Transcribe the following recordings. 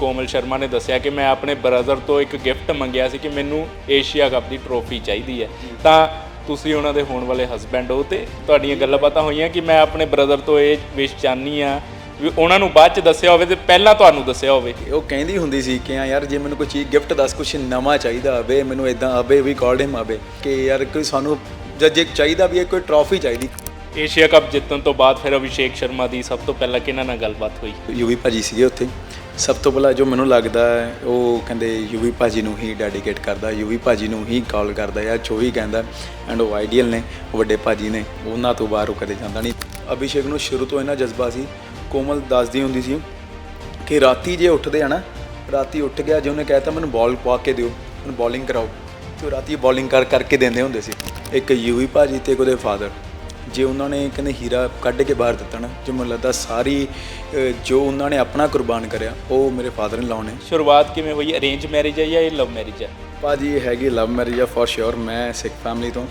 ਕੋਮਲ ਸ਼ਰਮਾ ਨੇ ਦੱਸਿਆ ਕਿ ਮੈਂ ਆਪਣੇ ਬ੍ਰਦਰ ਤੋਂ ਇੱਕ ਗਿਫਟ ਮੰਗਿਆ ਸੀ ਕਿ ਮੈਨੂੰ ਏਸ਼ੀਆ ਕੱਪ ਦੀ ਟਰੋਫੀ ਚਾਹੀਦੀ ਹੈ। ਤਾਂ ਤੁਸੀਂ ਉਹਨਾਂ ਦੇ ਹੋਣ ਵਾਲੇ ਹਸਬੈਂਡ ਹੋ ਤੇ ਤੁਹਾਡੀਆਂ ਗੱਲਾਂ ਬਾਤਾਂ ਹੋਈਆਂ ਕਿ ਮੈਂ ਆਪਣੇ ਬ੍ਰਦਰ ਤੋਂ ਇਹ ਵਿਸ਼ ਚਾਹਨੀ ਆ ਵੀ ਉਹਨਾਂ ਨੂੰ ਬਾਅਦ ਚ ਦੱਸਿਆ ਹੋਵੇ ਤੇ ਪਹਿਲਾਂ ਤੁਹਾਨੂੰ ਦੱਸਿਆ ਹੋਵੇ। ਉਹ ਕਹਿੰਦੀ ਹੁੰਦੀ ਸੀ ਕਿ ਯਾਰ ਜੇ ਮੈਨੂੰ ਕੋਈ ਚੀਜ਼ ਗਿਫਟ ਦੱਸ ਕੁਝ ਨਵਾਂ ਚਾਹੀਦਾ ਆਵੇ ਮੈਨੂੰ ਇਦਾਂ ਆਵੇ ਵੀ ਕਾਲਡ ਹਿਮ ਆਵੇ ਕਿ ਯਾਰ ਕੋਈ ਸਾਨੂੰ ਜਦ ਜੇ ਚਾਹੀਦਾ ਵੀ ਹੈ ਕੋਈ ਟਰੋਫੀ ਚਾਹੀਦੀ। ਏਸ਼ੀਆ ਕੱਪ ਜਿੱਤਣ ਤੋਂ ਬਾਅਦ ਫਿਰ ਅਭਿਸ਼ੇਕ ਸ਼ਰਮਾ ਦੀ ਸਭ ਤੋਂ ਪਹਿਲਾਂ ਕਿਹਨਾਂ ਨਾਲ ਗੱਲਬਾਤ ਹੋਈ? ਯੂਵੀ ਭਾਜੀ ਸੀਗੇ ਉੱਥੇ। ਸਭ ਤੋਂ ਪਹਿਲਾਂ ਜੋ ਮੈਨੂੰ ਲੱਗਦਾ ਹੈ, ਉਹ ਕਹਿੰਦੇ ਯੂਵੀ ਭਾਜੀ ਨੂੰ ਹੀ ਡੈਡੀਕੇਟ ਕਰਦਾ ਯੂਵੀ ਭਾਜੀ ਨੂੰ ਹੀ ਕਾਲ ਕਰਦਾ ਜਾਂ ਜੋ ਵੀ ਕਹਿੰਦਾ ਐਂਡ ਉਹ ਆਈਡੀਅਲ ਨੇ ਉਹ ਵੱਡੇ ਭਾਜੀ ਨੇ ਉਹਨਾਂ ਤੋਂ ਬਾਹਰ ਉਹ ਕਦੇ ਜਾਂਦਾ ਨਹੀਂ। ਅਭਿਸ਼ੇਕ ਨੂੰ ਸ਼ੁਰੂ ਤੋਂ ਇਹਨਾਂ ਜਜ਼ਬਾ ਸੀ ਕੋਮਲ ਦੱਸਦੀ ਹੁੰਦੀ ਸੀ ਕਿ ਰਾਤੀ ਜੇ ਉੱਠਦੇ ਆ ਨਾ ਰਾਤੀ ਉੱਠ ਗਿਆ ਜੇ ਉਹਨੇ ਕਹਿਤਾ ਮੈਨੂੰ ਬਾਲ ਪਾ ਕੇ ਦਿਓ ਮੈਨੂੰ ਬੋਲਿੰਗ ਕਰਾਓ ਤੇ ਰਾਤੀ ਬੋਲਿੰਗ ਕਰ ਕਰਕੇ ਦਿੰਦੇ ਹੁੰਦੇ ਸੀ। ਇੱਕ ਯੂਵੀ ਭਾਜੀ ਤੇ ਇੱਕ ਉਹਦੇ ਫਾਦਰ ਜੇ ਉਹਨਾਂ ਨੇ ਕਹਿੰਦੇ ਹੀਰਾ ਕੱਢ ਕੇ ਬਾਹਰ ਦਿੱਤਾ ਨਾ ਜੋ ਮੈਨੂੰ ਲੱਗਦਾ ਸਾਰੀ ਅ, ਜੋ ਉਹਨਾਂ ਨੇ ਆਪਣਾ ਕੁਰਬਾਨ ਕਰਿਆ ਉਹ ਮੇਰੇ ਫਾਦਰ ਨੇ। ਲਾਉਣੇ ਸ਼ੁਰੂਆਤ ਕਿਵੇਂ ਹੋਈ? ਅਰੇਂਜ ਮੈਰਿਜ ਹੈ ਜਾਂ ਇਹ ਲਵ ਮੈਰਿਜ ਹੈ? ਭਾਜੀ ਇਹ ਹੈਗੀ ਲਵ ਮੈਰਿਜ ਆ ਫॉर ਸ਼ੋਰ ਮੈਂ ਸਿੱਖ ਫੈਮਿਲੀ ਤੋਂ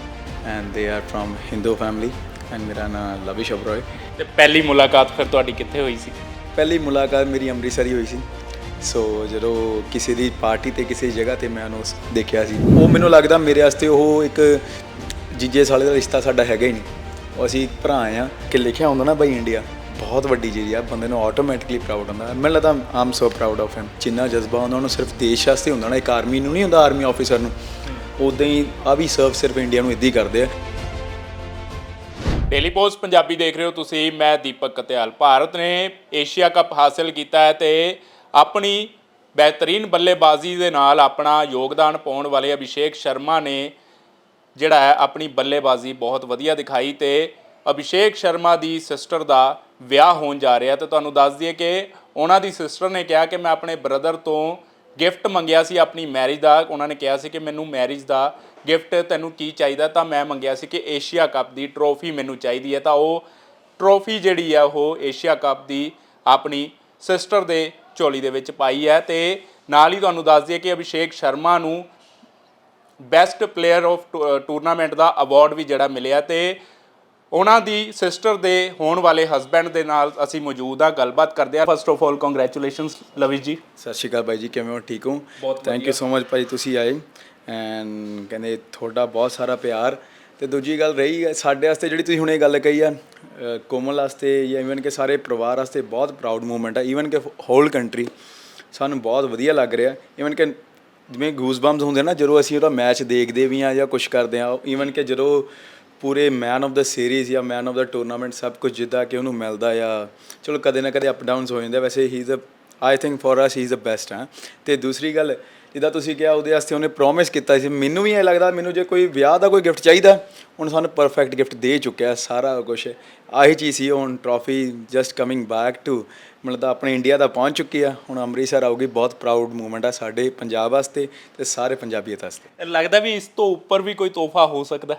and they are from Hindu family and ਮੇਰਾ ਨਾਮ ਲਵਿਸ਼ ਅਬਰੋਏ ਤੇ ਪਹਿਲੀ ਮੁਲਾਕਾਤ ਫਿਰ ਤੁਹਾਡੀ ਕਿੱਥੇ ਹੋਈ ਸੀ? ਪਹਿਲੀ ਮੁਲਾਕਾਤ ਮੇਰੀ ਅੰਮ੍ਰਿਤਸਰ ਹੀ ਹੋਈ ਸੀ। ਸੋ ਜਦੋਂ ਕਿਸੇ ਦੀ ਪਾਰਟੀ ਤੇ ਕਿਸੇ ਜਗ੍ਹਾ ਤੇ ਮੈਂ ਉਹਨੂੰ ਦੇਖਿਆ ਸੀ ਉਹ ਮੈਨੂੰ ਲੱਗਦਾ ਮੇਰੇ ਵਾਸਤੇ ਉਹ ਇੱਕ ਜੀਜੇ ਸਾਲੇ ਦਾ ਰਿਸ਼ਤਾ ਸਾਡਾ ਹੈਗਾ ਹੀ ਨਹੀਂ। ਅਸੀਂ ਭਰਾ ਆ ਕਿ ਲਿਖਿਆ ਹੁੰਦਾ ਨਾ ਬਾਈ ਇੰਡੀਆ, ਬਹੁਤ ਵੱਡੀ ਚੀਜ਼ ਆ, ਬੰਦੇ ਨੂੰ ਆਟੋਮੈਟਿਕਲੀ ਪ੍ਰਾਊਡ ਹੁੰਦਾ। ਮੈਨੂੰ ਲੱਗਦਾ ਆਮ ਸੋ ਪ੍ਰਾਊਡ ਆਫ ਹਿਮ ਜਿੰਨਾ ਜਜ਼ਬਾ ਉਹਨਾਂ ਨੂੰ ਸਿਰਫ ਦੇਸ਼ ਵਾਸਤੇ ਹੁੰਦਾ ਨਾ, ਇੱਕ ਆਰਮੀ ਨੂੰ ਨਹੀਂ ਹੁੰਦਾ ਆਰਮੀ ਆਫੀਸਰ ਨੂੰ। ਉਦਾਂ ਹੀ ਆ ਵੀ ਸਰਵ ਸਿਰਫ ਇੰਡੀਆ ਨੂੰ ਇਦਾਂ ਹੀ ਕਰਦੇ ਆ। ਡੇਲੀ ਪੋਸਟ ਪੰਜਾਬੀ ਦੇਖ ਰਹੇ ਹੋ ਤੁਸੀਂ, ਮੈਂ ਦੀਪਕ ਕਤਿਆਲ ਭਾਰਤ ਨੇ ਏਸ਼ੀਆ ਕੱਪ ਹਾਸਲ ਕੀਤਾ ਹੈ ਤੇ ਆਪਣੀ ਬਿਹਤਰੀਨ ਬੱਲੇਬਾਜ਼ੀ ਦੇ ਨਾਲ ਆਪਣਾ ਯੋਗਦਾਨ ਪਾਉਣ ਵਾਲੇ ਅਭਿਸ਼ੇਕ ਸ਼ਰਮਾ ਨੇ ਜਿਹੜਾ ਹੈ, ਆਪਣੀ ਬੱਲੇਬਾਜ਼ੀ ਬਹੁਤ ਵਧੀਆ ਦਿਖਾਈ ਤੇ ਅਭਿਸ਼ੇਕ ਸ਼ਰਮਾ ਦੀ ਸਿਸਟਰ ਦਾ ਵਿਆਹ ਹੋਣ ਜਾ ਰਿਹਾ ਤੇ ਤੁਹਾਨੂੰ ਦੱਸ ਦਈਏ ਕਿ ਉਹਨਾਂ ਦੀ ਸਿਸਟਰ ਨੇ ਕਿਹਾ ਕਿ ਮੈਂ ਆਪਣੇ ਬ੍ਰਦਰ ਤੋਂ ਗਿਫਟ ਮੰਗਿਆ ਸੀ ਆਪਣੀ ਮੈਰਿਜ ਦਾ। ਉਹਨਾਂ ਨੇ ਕਿਹਾ ਸੀ ਕਿ ਮੈਨੂੰ ਮੈਰਿਜ ਦਾ ਗਿਫਟ ਤੈਨੂੰ ਕੀ ਚਾਹੀਦਾ? ਤਾਂ ਮੈਂ ਮੰਗਿਆ ਸੀ ਕਿ ਏਸ਼ੀਆ ਕੱਪ ਦੀ ਟਰੋਫੀ ਮੈਨੂੰ ਚਾਹੀਦੀ ਹੈ। ਤਾਂ ਉਹ ਟਰੋਫੀ ਜਿਹੜੀ ਆ, ਉਹ ਏਸ਼ੀਆ ਕੱਪ ਦੀ ਆਪਣੀ ਸਿਸਟਰ ਦੇ ਝੋਲੀ ਦੇ ਵਿੱਚ ਪਾਈ ਹੈ ਤੇ ਨਾਲ ਹੀ ਤੁਹਾਨੂੰ ਦੱਸ ਦਈਏ ਕਿ ਅਭਿਸ਼ੇਕ ਸ਼ਰਮਾ ਨੂੰ ਬੈਸਟ ਪਲੇਅਰ ਆਫ ਟੂਰਨਾਮੈਂਟ ਦਾ ਅਵਾਰਡ ਵੀ ਜਿਹੜਾ ਮਿਲਿਆ ਤੇ ਉਹਨਾਂ ਦੀ ਸਿਸਟਰ ਦੇ ਹੋਣ ਵਾਲੇ ਹਸਬੈਂਡ ਦੇ ਨਾਲ ਅਸੀਂ ਮੌਜੂਦ ਆ ਗੱਲਬਾਤ ਕਰਦੇ ਆ first of all congratulations Lavish ji. ਸਤਿ ਸ਼੍ਰੀ ਅਕਾਲ ਬਾਈ ਜੀ ਕਿਵੇਂ ਹੋ? ਠੀਕ ਹੋ? ਥੈਂਕ ਯੂ ਸੋ ਮਚ ਭਾਈ ਤੁਸੀਂ ਆਏ। ਐਂਡ ਕਹਿੰਦੇ ਤੁਹਾਡਾ ਬਹੁਤ ਸਾਰਾ ਪਿਆਰ। ਤੇ ਦੂਜੀ ਗੱਲ ਰਹੀ ਸਾਡੇ ਵਾਸਤੇ ਜਿਹੜੀ ਤੁਸੀਂ ਹੁਣ ਗੱਲ ਕਹੀ ਆ ਕੋਮਲ ਵਾਸਤੇ ਜਾਂ ਇਵਨ ਕਿ ਸਾਰੇ ਪਰਿਵਾਰ ਵਾਸਤੇ ਬਹੁਤ ਪ੍ਰਾਊਡ ਮੂਮੈਂਟ ਆ। ਇਵਨ ਕਿ ਹੋਲ ਕੰਟਰੀ ਸਾਨੂੰ ਬਹੁਤ ਵਧੀਆ ਲੱਗ ਰਿਹਾ। ਇਵਨ ਕਿ ਜਿਵੇਂ ਗੂਸ ਬੰਬਸ ਹੁੰਦੇ ਨਾ ਜਦੋਂ ਅਸੀਂ ਉਹਦਾ ਮੈਚ ਦੇਖਦੇ ਵੀ ਆ ਜਾਂ ਕੁਝ ਕਰਦੇ ਆ ਈਵਨ ਕਿ ਜਦੋਂ ਪੂਰੇ ਮੈਨ ਆਫ ਦਾ ਸੀਰੀਜ਼ ਜਾਂ ਮੈਨ ਆਫ ਦਾ ਟੂਰਨਾਮੈਂਟ ਸਭ ਕੁਝ ਜਿੱਦਾਂ ਕਿ ਉਹਨੂੰ ਮਿਲਦਾ ਆ ਚਲੋ ਕਦੇ ਨਾ ਕਦੇ ਅਪ ਡਾਊਨਸ ਹੋ ਜਾਂਦੇ ਆ, ਵੈਸੇ ਹੀ is uh I think for us he is the best ਹੈ। ਤੇ ਦੂਸਰੀ ਗੱਲ ਜਿੱਦਾਂ ਤੁਸੀਂ ਕਿਹਾ ਉਹਦੇ ਵਾਸਤੇ ਉਹਨੇ ਪ੍ਰੋਮਿਸ ਕੀਤਾ ਸੀ। ਮੈਨੂੰ ਵੀ ਇਹ ਲੱਗਦਾ ਮੈਨੂੰ ਜੇ ਕੋਈ ਵਿਆਹ ਦਾ ਕੋਈ ਗਿਫਟ ਚਾਹੀਦਾ ਹੁਣ ਸਾਨੂੰ ਪਰਫੈਕਟ ਗਿਫਟ ਦੇ ਚੁੱਕਿਆ ਸਾਰਾ ਕੁਝ ਆਹੀ ਚੀਜ਼ ਸੀ ਹੁਣ trophy just coming back to ਮਤਲਬ ਆਪਣੇ ਇੰਡੀਆ ਦਾ ਪਹੁੰਚ ਚੁੱਕੀ ਆ। ਹੁਣ ਅੰਮ੍ਰਿਤਸਰ ਆਊਗੀ ਬਹੁਤ ਪ੍ਰਾਊਡ ਮੂਮੈਂਟ ਆ ਸਾਡੇ ਪੰਜਾਬ ਵਾਸਤੇ ਤੇ ਸਾਰੇ ਪੰਜਾਬੀਅਤ ਵਾਸਤੇ। ਲੱਗਦਾ ਵੀ ਇਸ ਤੋਂ ਉੱਪਰ ਵੀ ਕੋਈ ਤੋਹਫਾ ਹੋ ਸਕਦਾ।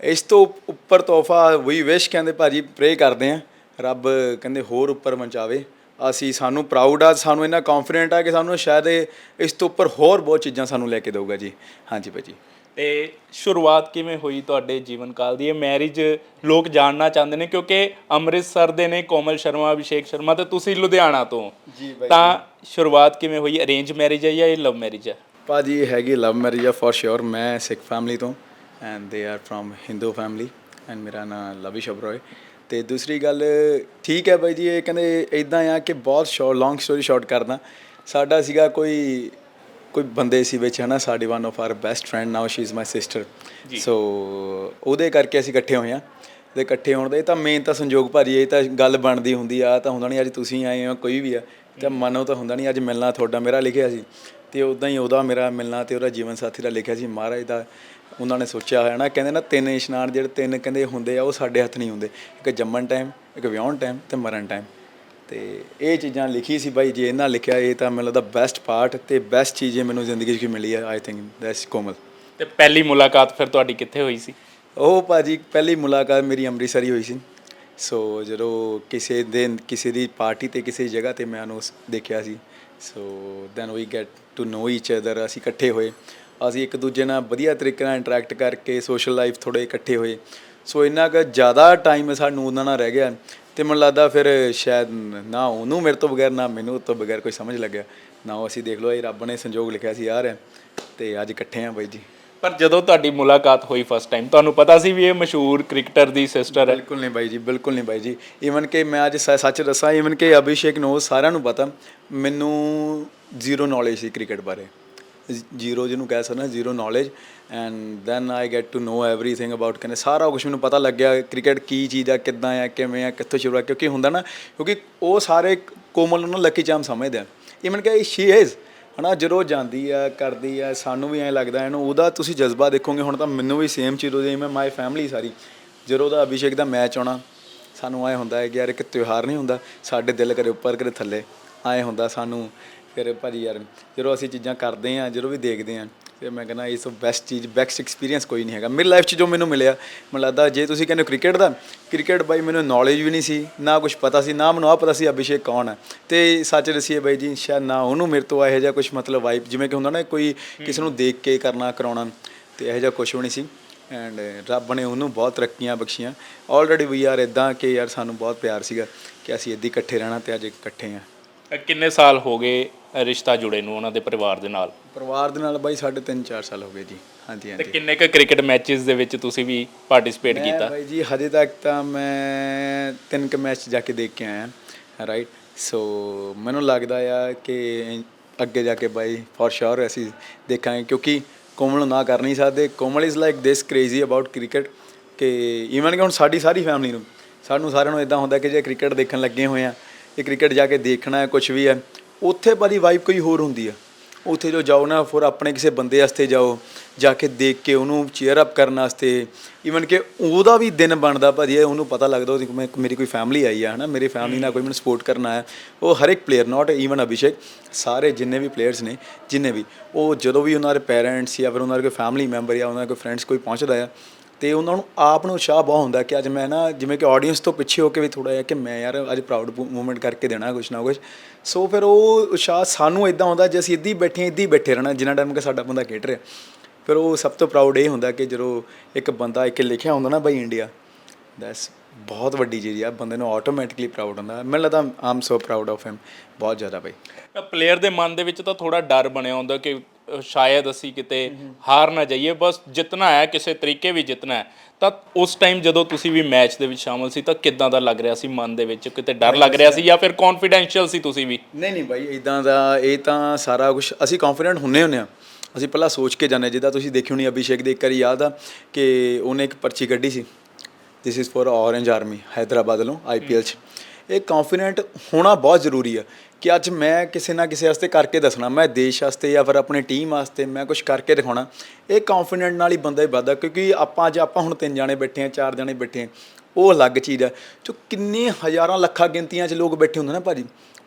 ਇਸ ਤੋਂ ਉੱਪਰ ਤੋਹਫਾ ਵੀ ਵਿਸ਼ ਕਹਿੰਦੇ ਭਾਜੀ ਪ੍ਰੇ ਕਰਦੇ ਆ। ਰੱਬ ਕਹਿੰਦੇ ਹੋਰ ਉੱਪਰ ਪਹੁੰਚਾਵੇ। ਅਸੀਂ ਸਾਨੂੰ ਪ੍ਰਾਊਡ ਆ ਸਾਨੂੰ ਇੰਨਾ ਕੌਨਫੀਡੈਂਟ ਆ ਕਿ ਸਾਨੂੰ ਸ਼ਾਇਦ ਇਹ ਇਸ ਤੋਂ ਉੱਪਰ ਹੋਰ ਬਹੁਤ ਚੀਜ਼ਾਂ ਸਾਨੂੰ ਲੈ ਕੇ ਦਊਗਾ ਜੀ। ਹਾਂਜੀ ਭਾਜੀ ਤੇ ਸ਼ੁਰੂਆਤ ਕਿਵੇਂ ਹੋਈ ਤੁਹਾਡੇ ਜੀਵਨ ਕਾਲ ਦੀ? ਇਹ ਮੈਰਿਜ ਲੋਕ ਜਾਣਨਾ ਚਾਹੁੰਦੇ ਨੇ ਕਿਉਂਕਿ ਅੰਮ੍ਰਿਤਸਰ ਦੇ ਨੇ ਕੋਮਲ ਸ਼ਰਮਾ ਅਭਿਸ਼ੇਕ ਸ਼ਰਮਾ ਤੇ ਤੁਸੀਂ ਲੁਧਿਆਣਾ ਤੋਂ। ਜੀ ਬਾਈ ਤਾਂ ਸ਼ੁਰੂਆਤ ਕਿਵੇਂ ਹੋਈ? ਅਰੇਂਜ ਮੈਰਿਜ ਹੈ ਜਾਂ ਇਹ ਲਵ ਮੈਰਿਜ ਹੈ ਭਾਜੀ ਇਹ ਹੈਗੀ ਲਵ ਮੈਰਿਜ ਆ ਫॉर ਸ਼ੋਰ ਮੈਂ ਸਿੱਖ ਫੈਮਿਲੀ ਤੋਂ and they are from Hindu family and ਮੇਰਾ ਨਾਮ ਲਵਿਸ਼ ਅਬਰੋਏ ਤੇ ਦੂਸਰੀ ਗੱਲ ਠੀਕ ਹੈ ਬਾਈ ਜੀ ਇਹ ਕਹਿੰਦੇ ਇਦਾਂ ਆ ਕਿ ਬਹੁਤ ਸ਼ੋਰਟ ਲੌਂਗ ਸਟੋਰੀ ਸ਼ਾਰਟ ਕਰਦਾ। ਸਾਡਾ ਸੀਗਾ ਕੋਈ ਕੋਈ ਬੰਦੇ ਸੀ ਵਿੱਚ ਹਨਾ ਸਾਡੀ one of our best friend now she is my sister so ਉਹਦੇ ਕਰਕੇ ਅਸੀਂ ਇਕੱਠੇ ਹੋਏ ਆ ਤੇ ਇਕੱਠੇ ਹੋਣ ਦਾ ਇਹ ਤਾਂ ਮੇਨ ਤਾਂ ਸੰਜੋਗ ਭਾਜੀ ਇਹ ਤਾਂ ਗੱਲ ਬਣਦੀ ਹੁੰਦੀ ਆ ਤਾਂ ਹੁੰਦਾ ਨਹੀਂ ਅੱਜ ਤੁਸੀਂ ਆਏ ਹੋ ਕੋਈ ਵੀ ਆ। ਤਾਂ ਮਨੋਂ ਤਾਂ ਹੁੰਦਾ ਨਹੀਂ ਅੱਜ ਮਿਲਣਾ ਤੁਹਾਡਾ ਮੇਰਾ ਲਿਖਿਆ ਸੀ। ਤੇ ਉਦਾਂ ਹੀ ਉਹਦਾ ਮੇਰਾ ਮਿਲਣਾ ਤੇ ਉਹਦਾ ਜੀਵਨ ਸਾਥੀ ਦਾ ਲਿਖਿਆ ਸੀ ਮਹਾਰਾਜ ਦਾ ਉਹਨਾਂ ਨੇ ਸੋਚਿਆ ਹੋਇਆ ਨਾ ਕਹਿੰਦੇ ਨਾ ਤਿੰਨ ਇਸ਼ਨਾਨ ਜਿਹੜੇ ਤਿੰਨ ਕਹਿੰਦੇ ਹੁੰਦੇ ਆ ਉਹ ਸਾਡੇ ਹੱਥ ਨਹੀਂ ਹੁੰਦੇ। ਇੱਕ ਜੰਮਣ ਟਾਈਮ ਇੱਕ ਵਿਆਹਣ ਟਾਈਮ ਤੇ ਮਰਨ ਟਾਈਮ ਤੇ ਇਹ ਚੀਜ਼ਾਂ ਲਿਖੀ ਸੀ ਬਾਈ ਜੇ ਇਹਨਾਂ ਲਿਖਿਆ ਇਹ ਤਾਂ ਮੈਨੂੰ ਲੱਗਦਾ ਬੈਸਟ ਪਾਰਟ ਤੇ ਬੈਸਟ ਚੀਜ਼ ਮੈਨੂੰ ਜ਼ਿੰਦਗੀ 'ਚ ਮਿਲੀ ਹੈ ਆਈ ਥਿੰਕ ਦੈਟਸ ਕੋਮਲ। ਤੇ ਪਹਿਲੀ ਮੁਲਾਕਾਤ ਫਿਰ ਤੁਹਾਡੀ ਕਿੱਥੇ ਹੋਈ ਸੀ? ਉਹ ਭਾਜੀ ਪਹਿਲੀ ਮੁਲਾਕਾਤ ਮੇਰੀ ਅੰਮ੍ਰਿਤਸਰ ਹੀ ਹੋਈ ਸੀ। ਸੋ ਜਦੋਂ ਕਿਸੇ ਦਿਨ ਕਿਸੇ ਦੀ ਪਾਰਟੀ ਤੇ ਕਿਸੇ ਜਗ੍ਹਾ ਤੇ ਮੈਂ ਉਹਨੂੰ ਦੇਖਿਆ ਸੀ। So then we get to know each other ਅਸੀਂ ਇਕੱਠੇ ਹੋਏ। ਅਸੀਂ ਇੱਕ ਦੂਜੇ ਨਾਲ ਵਧੀਆ ਤਰੀਕੇ ਨਾਲ ਇੰਟਰੈਕਟ ਕਰਕੇ ਸੋਸ਼ਲ ਲਾਈਫ ਥੋੜੇ ਇਕੱਠੇ ਹੋਏ। ਸੋ ਇੰਨਾ ਕੁ ਜ਼ਿਆਦਾ ਟਾਈਮ ਸਾਨੂੰ ਉਹਨਾਂ ਨਾਲ ਰਹਿ ਗਿਆ ਤੇ ਮੈਨੂੰ ਲੱਗਦਾ ਫਿਰ ਸ਼ਾਇਦ ਨਾ ਉਹਨੂੰ ਮੇਰੇ ਤੋਂ ਬਗੈਰ ਨਾ ਮੈਨੂੰ ਉਹ ਤੋਂ ਬਗੈਰ ਕੋਈ ਸਮਝ ਲੱਗਿਆ। ਨਾ ਉਹ ਅਸੀਂ ਦੇਖ ਲਓ ਇਹ ਰੱਬ ਨੇ ਸੰਜੋਗ ਲਿਖਿਆ ਸੀ ਯਾਰ। ਤੇ ਅੱਜ ਇਕੱਠੇ ਆ ਬਾਈ ਜੀ। ਪਰ ਜਦੋਂ ਤੁਹਾਡੀ ਮੁਲਾਕਾਤ ਹੋਈ ਫਸਟ ਟਾਈਮ ਤੁਹਾਨੂੰ ਪਤਾ ਸੀ ਵੀ ਇਹ ਮਸ਼ਹੂਰ ਕ੍ਰਿਕਟਰ ਦੀ ਸਿਸਟਰ ਹੈ? ਬਿਲਕੁਲ ਨਹੀਂ ਬਾਈ ਜੀ ਬਿਲਕੁਲ ਨਹੀਂ ਬਾਈ ਜੀ। ਈਵਨ ਕਿ ਮੈਂ ਅੱਜ ਸੱਚ ਦੱਸਾਂ ਈਵਨ ਕਿ ਅਭਿਸ਼ੇਕ ਨੂੰ ਸਾਰਿਆਂ ਨੂੰ ਪਤਾ ਮੈਨੂੰ ਜ਼ੀਰੋ ਨੌਲੇਜ ਸੀ ਕ੍ਰਿਕਟ ਬਾਰੇ। ਜ਼ੀਰੋ ਜਿਹਨੂੰ ਕਹਿ ਸਕਦਾ zero knowledge and then I get to know everything about ਕਹਿੰਦੇ ਸਾਰਾ ਕੁਝ ਮੈਨੂੰ ਪਤਾ ਲੱਗਿਆ ਕ੍ਰਿਕਟ ਕੀ ਚੀਜ਼ ਆ ਕਿੱਦਾਂ ਆ ਕਿਵੇਂ ਆ ਕਿੱਥੋਂ ਸ਼ੁਰੂ ਆ ਕਿਉਂਕਿ ਹੁੰਦਾ ਨਾ ਕਿਉਂਕਿ ਉਹ ਸਾਰੇ ਕੋਮਲ ਨੂੰ ਲੱਕੀ ਚਾਮ ਸਮਝਦੇ ਆ ਈਵਨ ਕਿ ਸ਼ੀ ਇਜ਼ ਹਨਾ ਜਦੋਂ ਜਾਂਦੀ ਆ ਕਰਦੀ ਆ ਸਾਨੂੰ ਵੀ ਐਂ ਲੱਗਦਾ ਇਹਨੂੰ ਉਹਦਾ ਤੁਸੀਂ ਜਜ਼ਬਾ ਦੇਖੋਗੇ ਹੁਣ ਤਾਂ ਮੈਨੂੰ ਵੀ ਸੇਮ ਚੀਜ਼ ਉਹਦੀ ਮੈਂ ਮਾਈ ਫੈਮਿਲੀ ਸਾਰੀ ਜਦੋਂ ਉਹਦਾ ਅਭਿਸ਼ੇਕ ਦਾ ਮੈਚ ਆਉਣਾ ਸਾਨੂੰ ਐ ਹੁੰਦਾ ਹੈ ਕਿ ਯਾਰ ਇੱਕ ਤਿਉਹਾਰ ਨਹੀਂ ਹੁੰਦਾ ਸਾਡੇ ਦਿਲ ਕਰੇ ਉੱਪਰ ਕਰੇ ਥੱਲੇ ਐ ਹੁੰਦਾ ਸਾਨੂੰ ਫਿਰ ਭਾਜੀ ਯਾਰ, ਜਦੋਂ ਅਸੀਂ ਚੀਜ਼ਾਂ ਕਰਦੇ ਆ ਜਦੋਂ ਵੀ ਦੇਖਦੇ ਆ ਫਿਰ ਮੈਂ ਕਹਿੰਦਾ ਇਸ ਤੋਂ ਬੈਸਟ ਚੀਜ਼ ਬੈਸਟ ਐਕਸਪੀਰੀਅੰਸ ਕੋਈ ਨਹੀਂ ਹੈਗਾ। ਮੇਰੀ ਲਾਈਫ 'ਚ ਜੋ ਮੈਨੂੰ ਮਿਲਿਆ, ਮੈਨੂੰ ਲੱਗਦਾ ਜੇ ਤੁਸੀਂ ਕਹਿੰਦੇ ਕ੍ਰਿਕਟ ਦਾ ਕ੍ਰਿਕਟ ਬਾਈ ਮੈਨੂੰ ਨੌਲੇਜ ਵੀ ਨਹੀਂ ਸੀ, ਨਾ ਕੁਝ ਪਤਾ ਸੀ, ਨਾ ਮੈਨੂੰ ਆ ਪਤਾ ਸੀ ਅਭਿਸ਼ੇਕ ਕੌਣ ਹੈ। ਤੇ ਸੱਚ ਦਸੀਏ ਬਾਈ ਜੀ, ਸ਼ਾਇਦ ਨਾ ਉਹਨੂੰ ਮੇਰੇ ਤੋਂ ਇਹੋ ਜਿਹਾ ਕੁਝ ਮਤਲਬ ਵਾਈਬ ਜਿਵੇਂ ਕਿ ਹੁੰਦਾ ਨਾ ਕੋਈ ਕਿਸੇ ਨੂੰ ਦੇਖ ਕੇ ਕਰਨਾ, ਕਰਾਉਣਾ, ਤੇ ਇਹੋ ਜਿਹਾ ਕੁਝ ਵੀ ਨਹੀਂ ਸੀ। ਐਂਡ ਰੱਬ ਨੇ ਉਹਨੂੰ ਬਹੁਤ ਤਰੱਕੀਆਂ ਬਖਸ਼ੀਆਂ। ਆਲਰੇਡੀ ਵੀ ਯਾਰ ਇਦਾਂ ਕਿ ਯਾਰ ਸਾਨੂੰ ਬਹੁਤ ਪਿਆਰ ਸੀਗਾ ਕਿ ਅਸੀਂ ਇੱਦੀ ਇਕੱਠੇ ਰਹਿਣਾ ਤੇ ਅੱਜ ਇਕੱਠੇ ਆ ਕਿੰਨੇ ਸਾਲ ਹੋ ਗਏ ਰਿਸ਼ਤਾ ਜੁੜੇ ਨੂੰ ਉਹਨਾਂ ਦੇ ਪਰਿਵਾਰ ਦੇ ਨਾਲ? ਪਰਿਵਾਰ ਦੇ ਨਾਲ ਬਾਈ ਸਾਢੇ ਤਿੰਨ 4 ਸਾਲ ਹੋ ਗਏ ਜੀ। ਹਾਂਜੀ ਤੇ ਹਾਂਜੀ। ਕਿੰਨੇ ਕ ਕ੍ਰਿਕਟ ਮੈਚਸ ਦੇ ਵਿੱਚ ਤੁਸੀਂ ਵੀ ਪਾਰਟਿਸਿਪੇਟ ਮੈਂ ਕੀਤਾ? ਬਾਈ ਜੀ ਹਜੇ ਤੱਕ ਤਾਂ ਮੈਂ ਤਿੰਨ ਕੁ ਮੈਚ ਜਾ ਕੇ ਦੇਖ ਕੇ ਆਇਆ ਰਾਈਟ ਸੋ ਮੈਨੂੰ ਲੱਗਦਾ ਆ ਕਿ ਅੱਗੇ ਜਾ ਕੇ ਬਾਈ ਫॉर ਸ਼ੋਰ ਅਸੀਂ ਦੇਖਾਂਗੇ ਕਿਉਂਕਿ ਕੋਮਲ ਨੂੰ ਨਾ ਕਰ ਨਹੀਂ ਸਕਦੇ। Komal is like this crazy about cricket ਕਿ ਈਵਨ ਕਿ ਹੁਣ ਸਾਡੀ ਸਾਰੀ ਫੈਮਿਲੀ ਨੂੰ ਸਾਨੂੰ ਸਾਰਿਆਂ ਨੂੰ ਇਦਾਂ ਹੁੰਦਾ ਕਿ ਜੇ ਕ੍ਰਿਕਟ ਦੇਖਣ ਲੱਗੇ ਹੋਏ ਆ ਇਹ ਕ੍ਰਿਕਟ ਜਾ ਕੇ ਦੇਖਣਾ ਹੈ ਕੁਝ ਵੀ ਹੈ। ਉੱਥੇ ਭਾਜੀ ਵਾਈਬ ਕੋਈ ਹੋਰ ਹੁੰਦੀ ਆ। ਉੱਥੇ ਜੋ ਜਾਓ ਨਾ, ਫਿਰ ਆਪਣੇ ਕਿਸੇ ਬੰਦੇ ਵਾਸਤੇ ਜਾਓ, ਜਾ ਕੇ ਦੇਖ ਕੇ ਉਹਨੂੰ ਚੀਅਰ ਅਪ ਕਰਨ ਵਾਸਤੇ। ਈਵਨ ਕਿ ਉਹਦਾ ਵੀ ਦਿਨ ਬਣਦਾ, ਭਾਜੀ, ਇਹ ਉਹਨੂੰ ਪਤਾ ਲੱਗਦਾ, ਉਹਦੀ ਮੈਂ- ਮੇਰੀ ਕੋਈ ਫੈਮਿਲੀ ਆਈ ਆ, ਹਨਾ। ਮੇਰੀ ਫੈਮਿਲੀ ਨਾਲ ਕੋਈ ਮੈਨੂੰ ਸਪੋਰਟ ਕਰਨ ਆਇਆ। ਉਹ ਹਰ ਇੱਕ ਪਲੇਅਰ ਨਾਟ ਈਵਨ ਅਭਿਸ਼ੇਕ, ਸਾਰੇ ਜਿੰਨੇ ਵੀ ਪਲੇਅਰਸ ਨੇ, ਜਿੰਨੇ ਵੀ, ਉਹ ਜਦੋਂ ਵੀ ਉਹਨਾਂ ਦੇ ਪੇਰੈਂਟਸ ਜਾਂ ਫਿਰ ਉਹਨਾਂ ਦੇ ਕੋਈ ਫੈਮਿਲੀ ਮੈਂਬਰ ਜਾਂ ਉਹਨਾਂ ਦੇ ਕੋਈ ਫਰੈਂਡਸ ਕੋਈ ਪਹੁੰਚਦਾ ਆ ਤੇ ਉਹਨਾਂ ਨੂੰ ਆਪ ਨੂੰ ਉਤਸ਼ਾਹ ਬਹੁਤ ਹੁੰਦਾ ਕਿ ਅੱਜ ਮੈਂ ਨਾ ਜਿਵੇਂ ਕਿ ਆਡੀਅנס ਤੋਂ ਪਿੱਛੇ ਹੋ ਕੇ ਵੀ ਥੋੜਾ ਜਿਹਾ ਕਿ ਮੈਂ ਯਾਰ ਅੱਜ ਪ੍ਰਾਊਡ ਮੂਵਮੈਂਟ ਕਰਕੇ ਦੇਣਾ ਕੁਛ ਨਾ ਕੁਛ। ਸੋ ਫਿਰ ਉਹ ਉਤਸ਼ਾਹ ਸਾਨੂੰ ਇਦਾਂ ਹੁੰਦਾ ਜੇ ਅਸੀਂ ਇੱਦੀ ਬੈਠੇ ਇੱਦੀ ਬੈਠੇ ਰਹਿਣਾ, ਜਿੰਨਾ ਟਾਈਮ ਕਿ ਸਾਡਾ ਬੰਦਾ ਖੇਡ ਰਿਹਾ। ਫਿਰ ਉਹ ਸਭ ਤੋਂ ਪ੍ਰਾਊਡ ਇਹ ਹੁੰਦਾ ਕਿ ਜਦੋਂ ਇੱਕ ਬੰਦਾ ਇੱਕ ਲਿਖਿਆ ਹੁੰਦਾ ਨਾ ਬਾਈ ਇੰਡੀਆ ਦੈਟਸ ਬਹੁਤ ਵੱਡੀ ਚੀਜ਼ ਆ ਬੰਦੇ ਨੂੰ ਆਟੋਮੈਟਿਕਲੀ ਪ੍ਰਾਊਡ ਹੁੰਦਾ। ਮੈਨੂੰ ਲੱਗਦਾ ਆਮ ਸੋ ਪ੍ਰਾਊਡ ਆਫ ਹਿਮ ਬਹੁਤ ਜ਼ਿਆਦਾ ਬਾਈ। ਪਲੇਅਰ ਦੇ ਮਨ ਦੇ ਵਿੱਚ ਤਾਂ ਥੋੜਾ ਡਰ ਬਣਿਆ ਹੁੰਦਾ ਕਿ ਸ਼ਾਇਦ ਅਸੀਂ ਕਿਤੇ ਹਾਰ ਨਾ ਜਾਈਏ ਬਸ ਜਿੱਤਣਾ ਹੈ ਕਿਸੇ ਤਰੀਕੇ ਵੀ ਜਿੱਤਣਾ ਹੈ। ਤਾਂ ਉਸ ਟਾਈਮ ਜਦੋਂ ਤੁਸੀਂ ਵੀ ਮੈਚ ਦੇ ਵਿੱਚ ਸ਼ਾਮਲ ਸੀ ਤਾਂ ਕਿੱਦਾਂ ਦਾ ਲੱਗ ਰਿਹਾ ਸੀ ਮਨ ਦੇ ਵਿੱਚ? ਕਿਤੇ ਡਰ ਲੱਗ ਰਿਹਾ ਸੀ ਜਾਂ ਫਿਰ ਕੌਨਫੀਡੈਂਸ਼ੀਅਲ ਸੀ ਤੁਸੀਂ ਵੀ? ਨਹੀਂ ਨਹੀਂ ਬਾਈ ਇਦਾਂ ਦਾ ਇਹ ਤਾਂ ਸਾਰਾ ਕੁਝ ਅਸੀਂ ਕੌਨਫੀਡੈਂਟ ਹੁੰਨੇ ਹੁੰਨੇ ਆ। ਅਸੀਂ ਪਹਿਲਾਂ ਸੋਚ ਕੇ ਜਾਂਦੇ ਜਿੱਦਾਂ ਤੁਸੀਂ ਦੇਖੀ ਹੋਣੀ ਅਭਿਸ਼ੇਕ ਦੇ ਇੱਕ ਵਾਰੀ ਯਾਦ ਆ ਕਿ ਉਹਨੇ ਇੱਕ ਪਰਚੀ ਕੱਢੀ ਸੀ। This is for orange army Hyderabad ਵੱਲੋਂ ਆਈਪੀਐਲ 'ਚ। ਇਹ ਕੌਨਫੀਡੈਂਟ ਹੋਣਾ ਬਹੁਤ ਜ਼ਰੂਰੀ ਆ ਕਿ ਅੱਜ ਮੈਂ ਕਿਸੇ ਨਾ ਕਿਸੇ ਵਾਸਤੇ ਕਰਕੇ ਦੱਸਣਾ। ਮੈਂ ਦੇਸ਼ ਵਾਸਤੇ ਜਾਂ ਫਿਰ ਆਪਣੇ ਟੀਮ ਵਾਸਤੇ ਮੈਂ ਕੁਝ ਕਰਕੇ ਦਿਖਾਉਣਾ। ਇਹ ਕੌਨਫੀਡੈਂਟ ਨਾਲ ਹੀ ਬੰਦਾ ਹੀ ਵੱਧਦਾ ਕਿਉਂਕਿ ਆਪਾਂ ਅੱਜ ਆਪਾਂ ਹੁਣ ਤਿੰਨ ਜਾਣੇ ਬੈਠੇ ਆ ਚਾਰ ਜਾਣੇ ਬੈਠੇ ਆ ਉਹ ਅਲੱਗ ਚੀਜ਼ ਹੈ ਜੋ ਕਿੰਨੇ ਹਜ਼ਾਰਾਂ ਲੱਖਾਂ ਗਿਣਤੀਆਂ 'ਚ ਲੋਕ ਬੈਠੇ ਹੁੰਦੇ ਨੇ ਭਾਜੀ।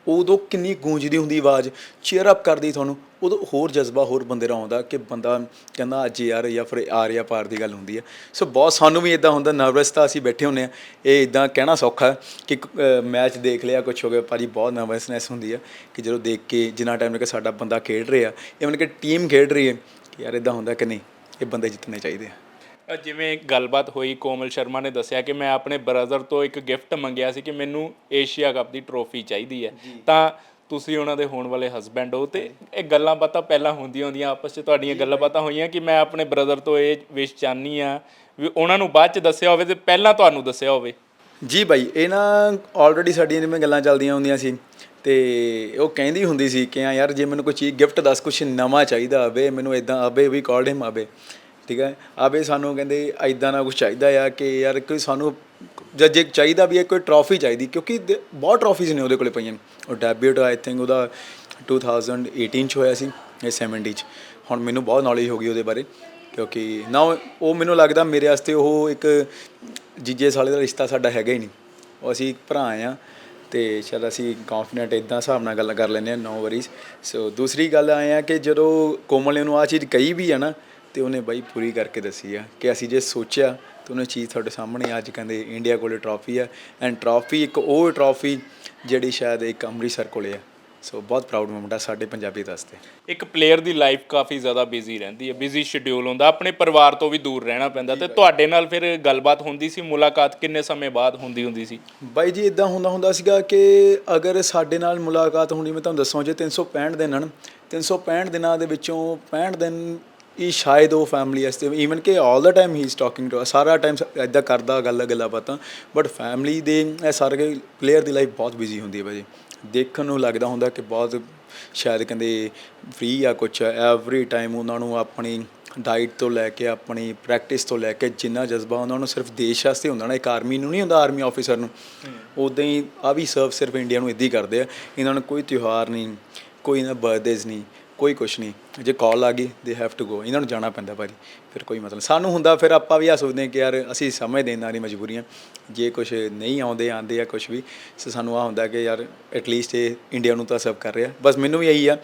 ਉਦੋਂ ਕਿੰਨੀ ਗੂੰਜਦੀ ਹੁੰਦੀ ਆਵਾਜ਼ ਚੀਅਰ ਅਪ ਕਰਦੀ ਤੁਹਾਨੂੰ, ਉਦੋਂ ਹੋਰ ਜਜ਼ਬਾ ਹੋਰ ਬੰਦੇ ਦਾ ਆਉਂਦਾ ਕਿ ਬੰਦਾ ਕਹਿੰਦਾ ਅੱਜ ਯਾਰ ਜਾਂ ਫਿਰ ਆ ਰਿਹਾ ਪਾਰ ਦੀ ਗੱਲ ਹੁੰਦੀ ਹੈ ਸੋ ਬਹੁਤ ਸਾਨੂੰ ਵੀ ਇਦਾਂ ਹੁੰਦਾ ਨਰਵਸ ਤਾਂ ਅਸੀਂ ਬੈਠੇ ਹੁੰਨੇ ਆ। ਇਹ ਇਦਾਂ ਕਹਿਣਾ ਸੌਖਾ ਹੈ ਕਿ ਮੈਚ ਦੇਖ ਲਿਆ ਕੁਝ ਹੋ ਗਿਆ, ਭਾਜੀ ਬਹੁਤ ਨਰਵਸਨੈਸ ਹੁੰਦੀ ਹੈ ਕਿ ਜਦੋਂ ਦੇਖ ਕੇ ਜਿੰਨਾ ਟਾਈਮ ਕਿ ਸਾਡਾ ਬੰਦਾ ਖੇਡ ਰਿਹਾ ਇਵਨ ਕਿ ਟੀਮ ਖੇਡ ਰਹੀ ਹੈ ਕਿ ਯਾਰ ਇਦਾਂ ਹੁੰਦਾ ਕਿ ਨਹੀਂ, ਇਹ ਬੰਦੇ ਜਿੱਤਣੇ ਚਾਹੀਦੇ ਆ। ਜਿਵੇਂ ਗੱਲਬਾਤ ਹੋਈ ਕੋਮਲ ਸ਼ਰਮਾ ਨੇ ਦੱਸਿਆ ਕਿ ਮੈਂ ਆਪਣੇ ਬ੍ਰਦਰ ਤੋਂ ਇੱਕ ਗਿਫਟ ਮੰਗਿਆ ਸੀ ਕਿ ਮੈਨੂੰ ਏਸ਼ੀਆ ਕੱਪ ਦੀ ਟਰੋਫੀ ਚਾਹੀਦੀ ਹੈ। ਤਾਂ ਤੁਸੀਂ ਉਹਨਾਂ ਦੇ ਹੋਣ ਵਾਲੇ ਹਸਬੈਂਡ ਹੋ ਤੇ ਇਹ ਗੱਲਾਂ ਬਾਤਾਂ ਪਹਿਲਾਂ ਹੁੰਦੀਆਂ ਹੁੰਦੀਆਂ ਆਪਸ 'ਚ ਤੁਹਾਡੀਆਂ ਗੱਲਾਂ ਬਾਤਾਂ ਹੋਈਆਂ ਕਿ ਮੈਂ ਆਪਣੇ ਬ੍ਰਦਰ ਤੋਂ ਇਹ ਵਿਸ਼ ਚਾਹਨੀ ਆ ਵੀ ਉਹਨਾਂ ਨੂੰ ਬਾਅਦ 'ਚ ਦੱਸਿਆ ਹੋਵੇ ਤੇ ਪਹਿਲਾਂ ਤੁਹਾਨੂੰ ਦੱਸਿਆ ਹੋਵੇ। ਜੀ ਬਾਈ ਇਹ ਨਾ ਆਲਰੇਡੀ ਸਾਡੀਆਂ ਜਿਵੇਂ ਗੱਲਾਂ ਚੱਲਦੀਆਂ ਹੁੰਦੀਆਂ ਸੀ ਤੇ ਉਹ ਕਹਿੰਦੀ ਹੁੰਦੀ ਸੀ ਕਿ ਆ ਯਾਰ ਜੇ ਮੈਨੂੰ ਕੋਈ ਚੀਜ਼ ਗਿਫਟ ਦੱਸ ਕੁਛ ਨਵਾਂ ਚਾਹੀਦਾ ਆਵੇ ਮੈਨੂੰ ਇਦਾਂ ਆਵੇ ਵੀ ਕਾਲਡ ਹਿਮ ਆਵੇ। ਠੀਕ ਹੈ? ਆਵੇ ਸਾਨੂੰ ਕਹਿੰਦੇ ਐਦਾਂ ਨਾ ਕੁਝ ਚਾਹੀਦਾ ਆ ਕਿ ਯਾਰ ਕੋਈ ਸਾਨੂੰ ਜਦ ਜੇ ਚਾਹੀਦਾ ਵੀ ਹੈ ਕੋਈ ਟਰੋਫੀ ਚਾਹੀਦੀ, ਕਿਉਂਕਿ ਦ- ਬਹੁਤ ਟਰੋਫੀਜ਼ ਨੇ ਉਹਦੇ ਕੋਲੇ ਪਈਆਂ ਉਹ ਡੈਬਿਊਟ ਆਈ ਥਿੰਕ ਉਹਦਾ 2018 ਚ ਹੋਇਆ ਸੀ, ਇਹ 70 ਚ। ਹੁਣ ਮੈਨੂੰ ਬਹੁਤ ਨੌਲੇਜ ਹੋ ਗਈ ਉਹਦੇ ਬਾਰੇ, ਕਿਉਂਕਿ ਨਾ ਉਹ- ਉਹ ਮੈਨੂੰ ਲੱਗਦਾ ਮੇਰੇ ਵਾਸਤੇ ਉਹ ਇੱਕ ਜੀਜੇ ਸਾਲੇ ਦਾ ਰਿਸ਼ਤਾ ਸਾਡਾ ਹੈਗਾ ਹੀ ਨਹੀਂ। ਉਹ ਅਸੀਂ ਭਰਾ ਆ ਤੇ ਸ਼ਾਇਦ ਅਸੀਂ ਕੌਨਫੀਡੈਂਟ ਇਦਾਂ ਹਿਸਾਬ ਨਾਲ ਗੱਲਾਂ ਕਰ ਲੈਂਦੇ ਹਾਂ ਨੋ ਵਰੀਜ਼ ਸੋ ਦੂਸਰੀ ਗੱਲ ਆਏ ਆ ਕਿ ਜਦੋਂ ਕੋਮਲ ਨੇ ਉਹਨੂੰ ਆ ਚੀਜ਼ ਕਹੀ ਵੀ ਆ ਨਾ ਤੇ ਉਹਨੇ ਬਾਈ ਪੂਰੀ ਕਰਕੇ ਦੱਸੀ ਆ ਕਿ ਅਸੀਂ ਜੇ ਸੋਚਿਆ ਤਾਂ ਉਹਨੇ ਚੀਜ਼ ਤੁਹਾਡੇ ਸਾਹਮਣੇ ਅੱਜ ਕਹਿੰਦੇ ਇੰਡੀਆ ਕੋਲੇ ਟਰਾਫੀ ਆ। ਐਂਡ ਟਰਾਫੀ ਇੱਕ ਉਹ ਟਰਾਫੀ ਜਿਹੜੀ ਸ਼ਾਇਦ ਇੱਕ ਅੰਮ੍ਰਿਤਸਰ ਕੋਲੇ ਆ। ਸੋ ਬਹੁਤ ਪ੍ਰਾਊਡ ਮੂਮੈਂਟ ਆ ਸਾਡੇ ਪੰਜਾਬੀ ਵਾਸਤੇ। ਇੱਕ ਪਲੇਅਰ ਦੀ ਲਾਈਫ ਕਾਫੀ ਜ਼ਿਆਦਾ ਬਿਜ਼ੀ ਰਹਿੰਦੀ ਹੈ ਬਿਜ਼ੀ ਸ਼ਡਿਊਲ ਹੁੰਦਾ ਆਪਣੇ ਪਰਿਵਾਰ ਤੋਂ ਵੀ ਦੂਰ ਰਹਿਣਾ ਪੈਂਦਾ ਤੇ ਤੁਹਾਡੇ ਨਾਲ ਫਿਰ ਗੱਲਬਾਤ ਹੁੰਦੀ ਸੀ ਮੁਲਾਕਾਤ ਕਿੰਨੇ ਸਮੇਂ ਬਾਅਦ ਹੁੰਦੀ ਹੁੰਦੀ ਸੀ? ਬਾਈ ਜੀ ਇਦਾਂ ਹੁੰਦਾ ਹੁੰਦਾ ਸੀਗਾ ਕਿ ਅਗਰ ਸਾਡੇ ਨਾਲ ਮੁਲਾਕਾਤ ਹੋਣੀ ਮੈਂ ਤੁਹਾਨੂੰ ਦੱਸਾਂ ਜੇ 365 ਦਿਨ ਹਨ 365 ਦਿਨਾਂ ਦੇ ਵਿੱਚੋਂ 65 ਦਿਨ ਹੀ ਸ਼ਾਇਦ ਉਹ ਫੈਮਿਲੀ ਵਾਸਤੇ ਈਵਨ ਕਿ 올 ਦਾ ਟਾਈਮ ਹੀ ਇਜ਼ ਟਾਕਿੰਗ ਟੂ ਸਾਰਾ ਟਾਈਮ ਇਦਾਂ ਕਰਦਾ ਗੱਲ ਗੱਲਾਂ ਬਾਤਾਂ ਬਟ ਫੈਮਿਲੀ ਦੇ ਇਹ ਸਾਰੇ ਪਲੇਅਰ ਦੀ ਲਾਈਫ ਬਹੁਤ ਬਿਜ਼ੀ ਹੁੰਦੀ ਹੈ ਭਾਜੀ। ਦੇਖਣ ਨੂੰ ਲੱਗਦਾ ਹੁੰਦਾ ਕਿ ਬਹੁਤ ਸ਼ਾਇਦ ਕਹਿੰਦੇ ਫ੍ਰੀ ਆ ਕੁਛ ਐਵਰੀ ਟਾਈਮ ਉਹਨਾਂ ਨੂੰ ਆਪਣੀ ਡਾਈਟ ਤੋਂ ਲੈ ਕੇ ਆਪਣੀ ਪ੍ਰੈਕਟਿਸ ਤੋਂ ਲੈ ਕੇ ਜਿੰਨਾ ਜਜ਼ਬਾ ਉਹਨਾਂ ਨੂੰ ਸਿਰਫ ਦੇਸ਼ ਵਾਸਤੇ ਹੁੰਦਾ ਨਾ ਇੱਕ ਆਰਮੀ ਨੂੰ ਨਹੀਂ ਹੁੰਦਾ ਆਰਮੀ ਆਫੀਸਰ ਨੂੰ। ਉਦਾਂ ਹੀ ਆ ਵੀ ਸਰਵ ਸਿਰਫ ਇੰਡੀਆ ਨੂੰ ਇਦਾਂ ਹੀ ਕਰਦੇ ਆ। ਇਹਨਾਂ ਨੂੰ ਕੋਈ ਤਿਉਹਾਰ ਨਹੀਂ ਕੋਈ ਨਾ ਬਰਥਡੇਜ਼ ਨਹੀਂ ਕੋਈ ਕੁਛ ਨਹੀਂ। ਜੇ ਕਾਲ ਆ ਗਈ ਦੇ ਹੈਵ ਟੂ ਗੋ ਇਹਨਾਂ ਨੂੰ ਜਾਣਾ ਪੈਂਦਾ ਭਾਜੀ। ਫਿਰ ਕੋਈ ਮਤਲਬ ਸਾਨੂੰ ਹੁੰਦਾ, ਫਿਰ ਆਪਾਂ ਵੀ ਆ ਸੋਚਦੇ ਹਾਂ ਕਿ ਯਾਰ ਅਸੀਂ ਸਮਝਦੇ ਇਹਨਾਂ ਦੀ ਮਜਬੂਰੀਆਂ। ਜੇ ਕੁਛ ਨਹੀਂ ਆਉਂਦੇ ਆਂਦੇ ਆ ਕੁਛ ਵੀ ਸੋ ਸਾਨੂੰ ਆ ਹੁੰਦਾ ਕਿ ਯਾਰ ਐਟਲੀਸਟ ਇਹ ਇੰਡੀਆ ਨੂੰ ਤਾਂ ਸਰਵ ਕਰ ਰਿਹਾ। ਬਸ ਮੈਨੂੰ ਵੀ ਇਹੀ ਆ,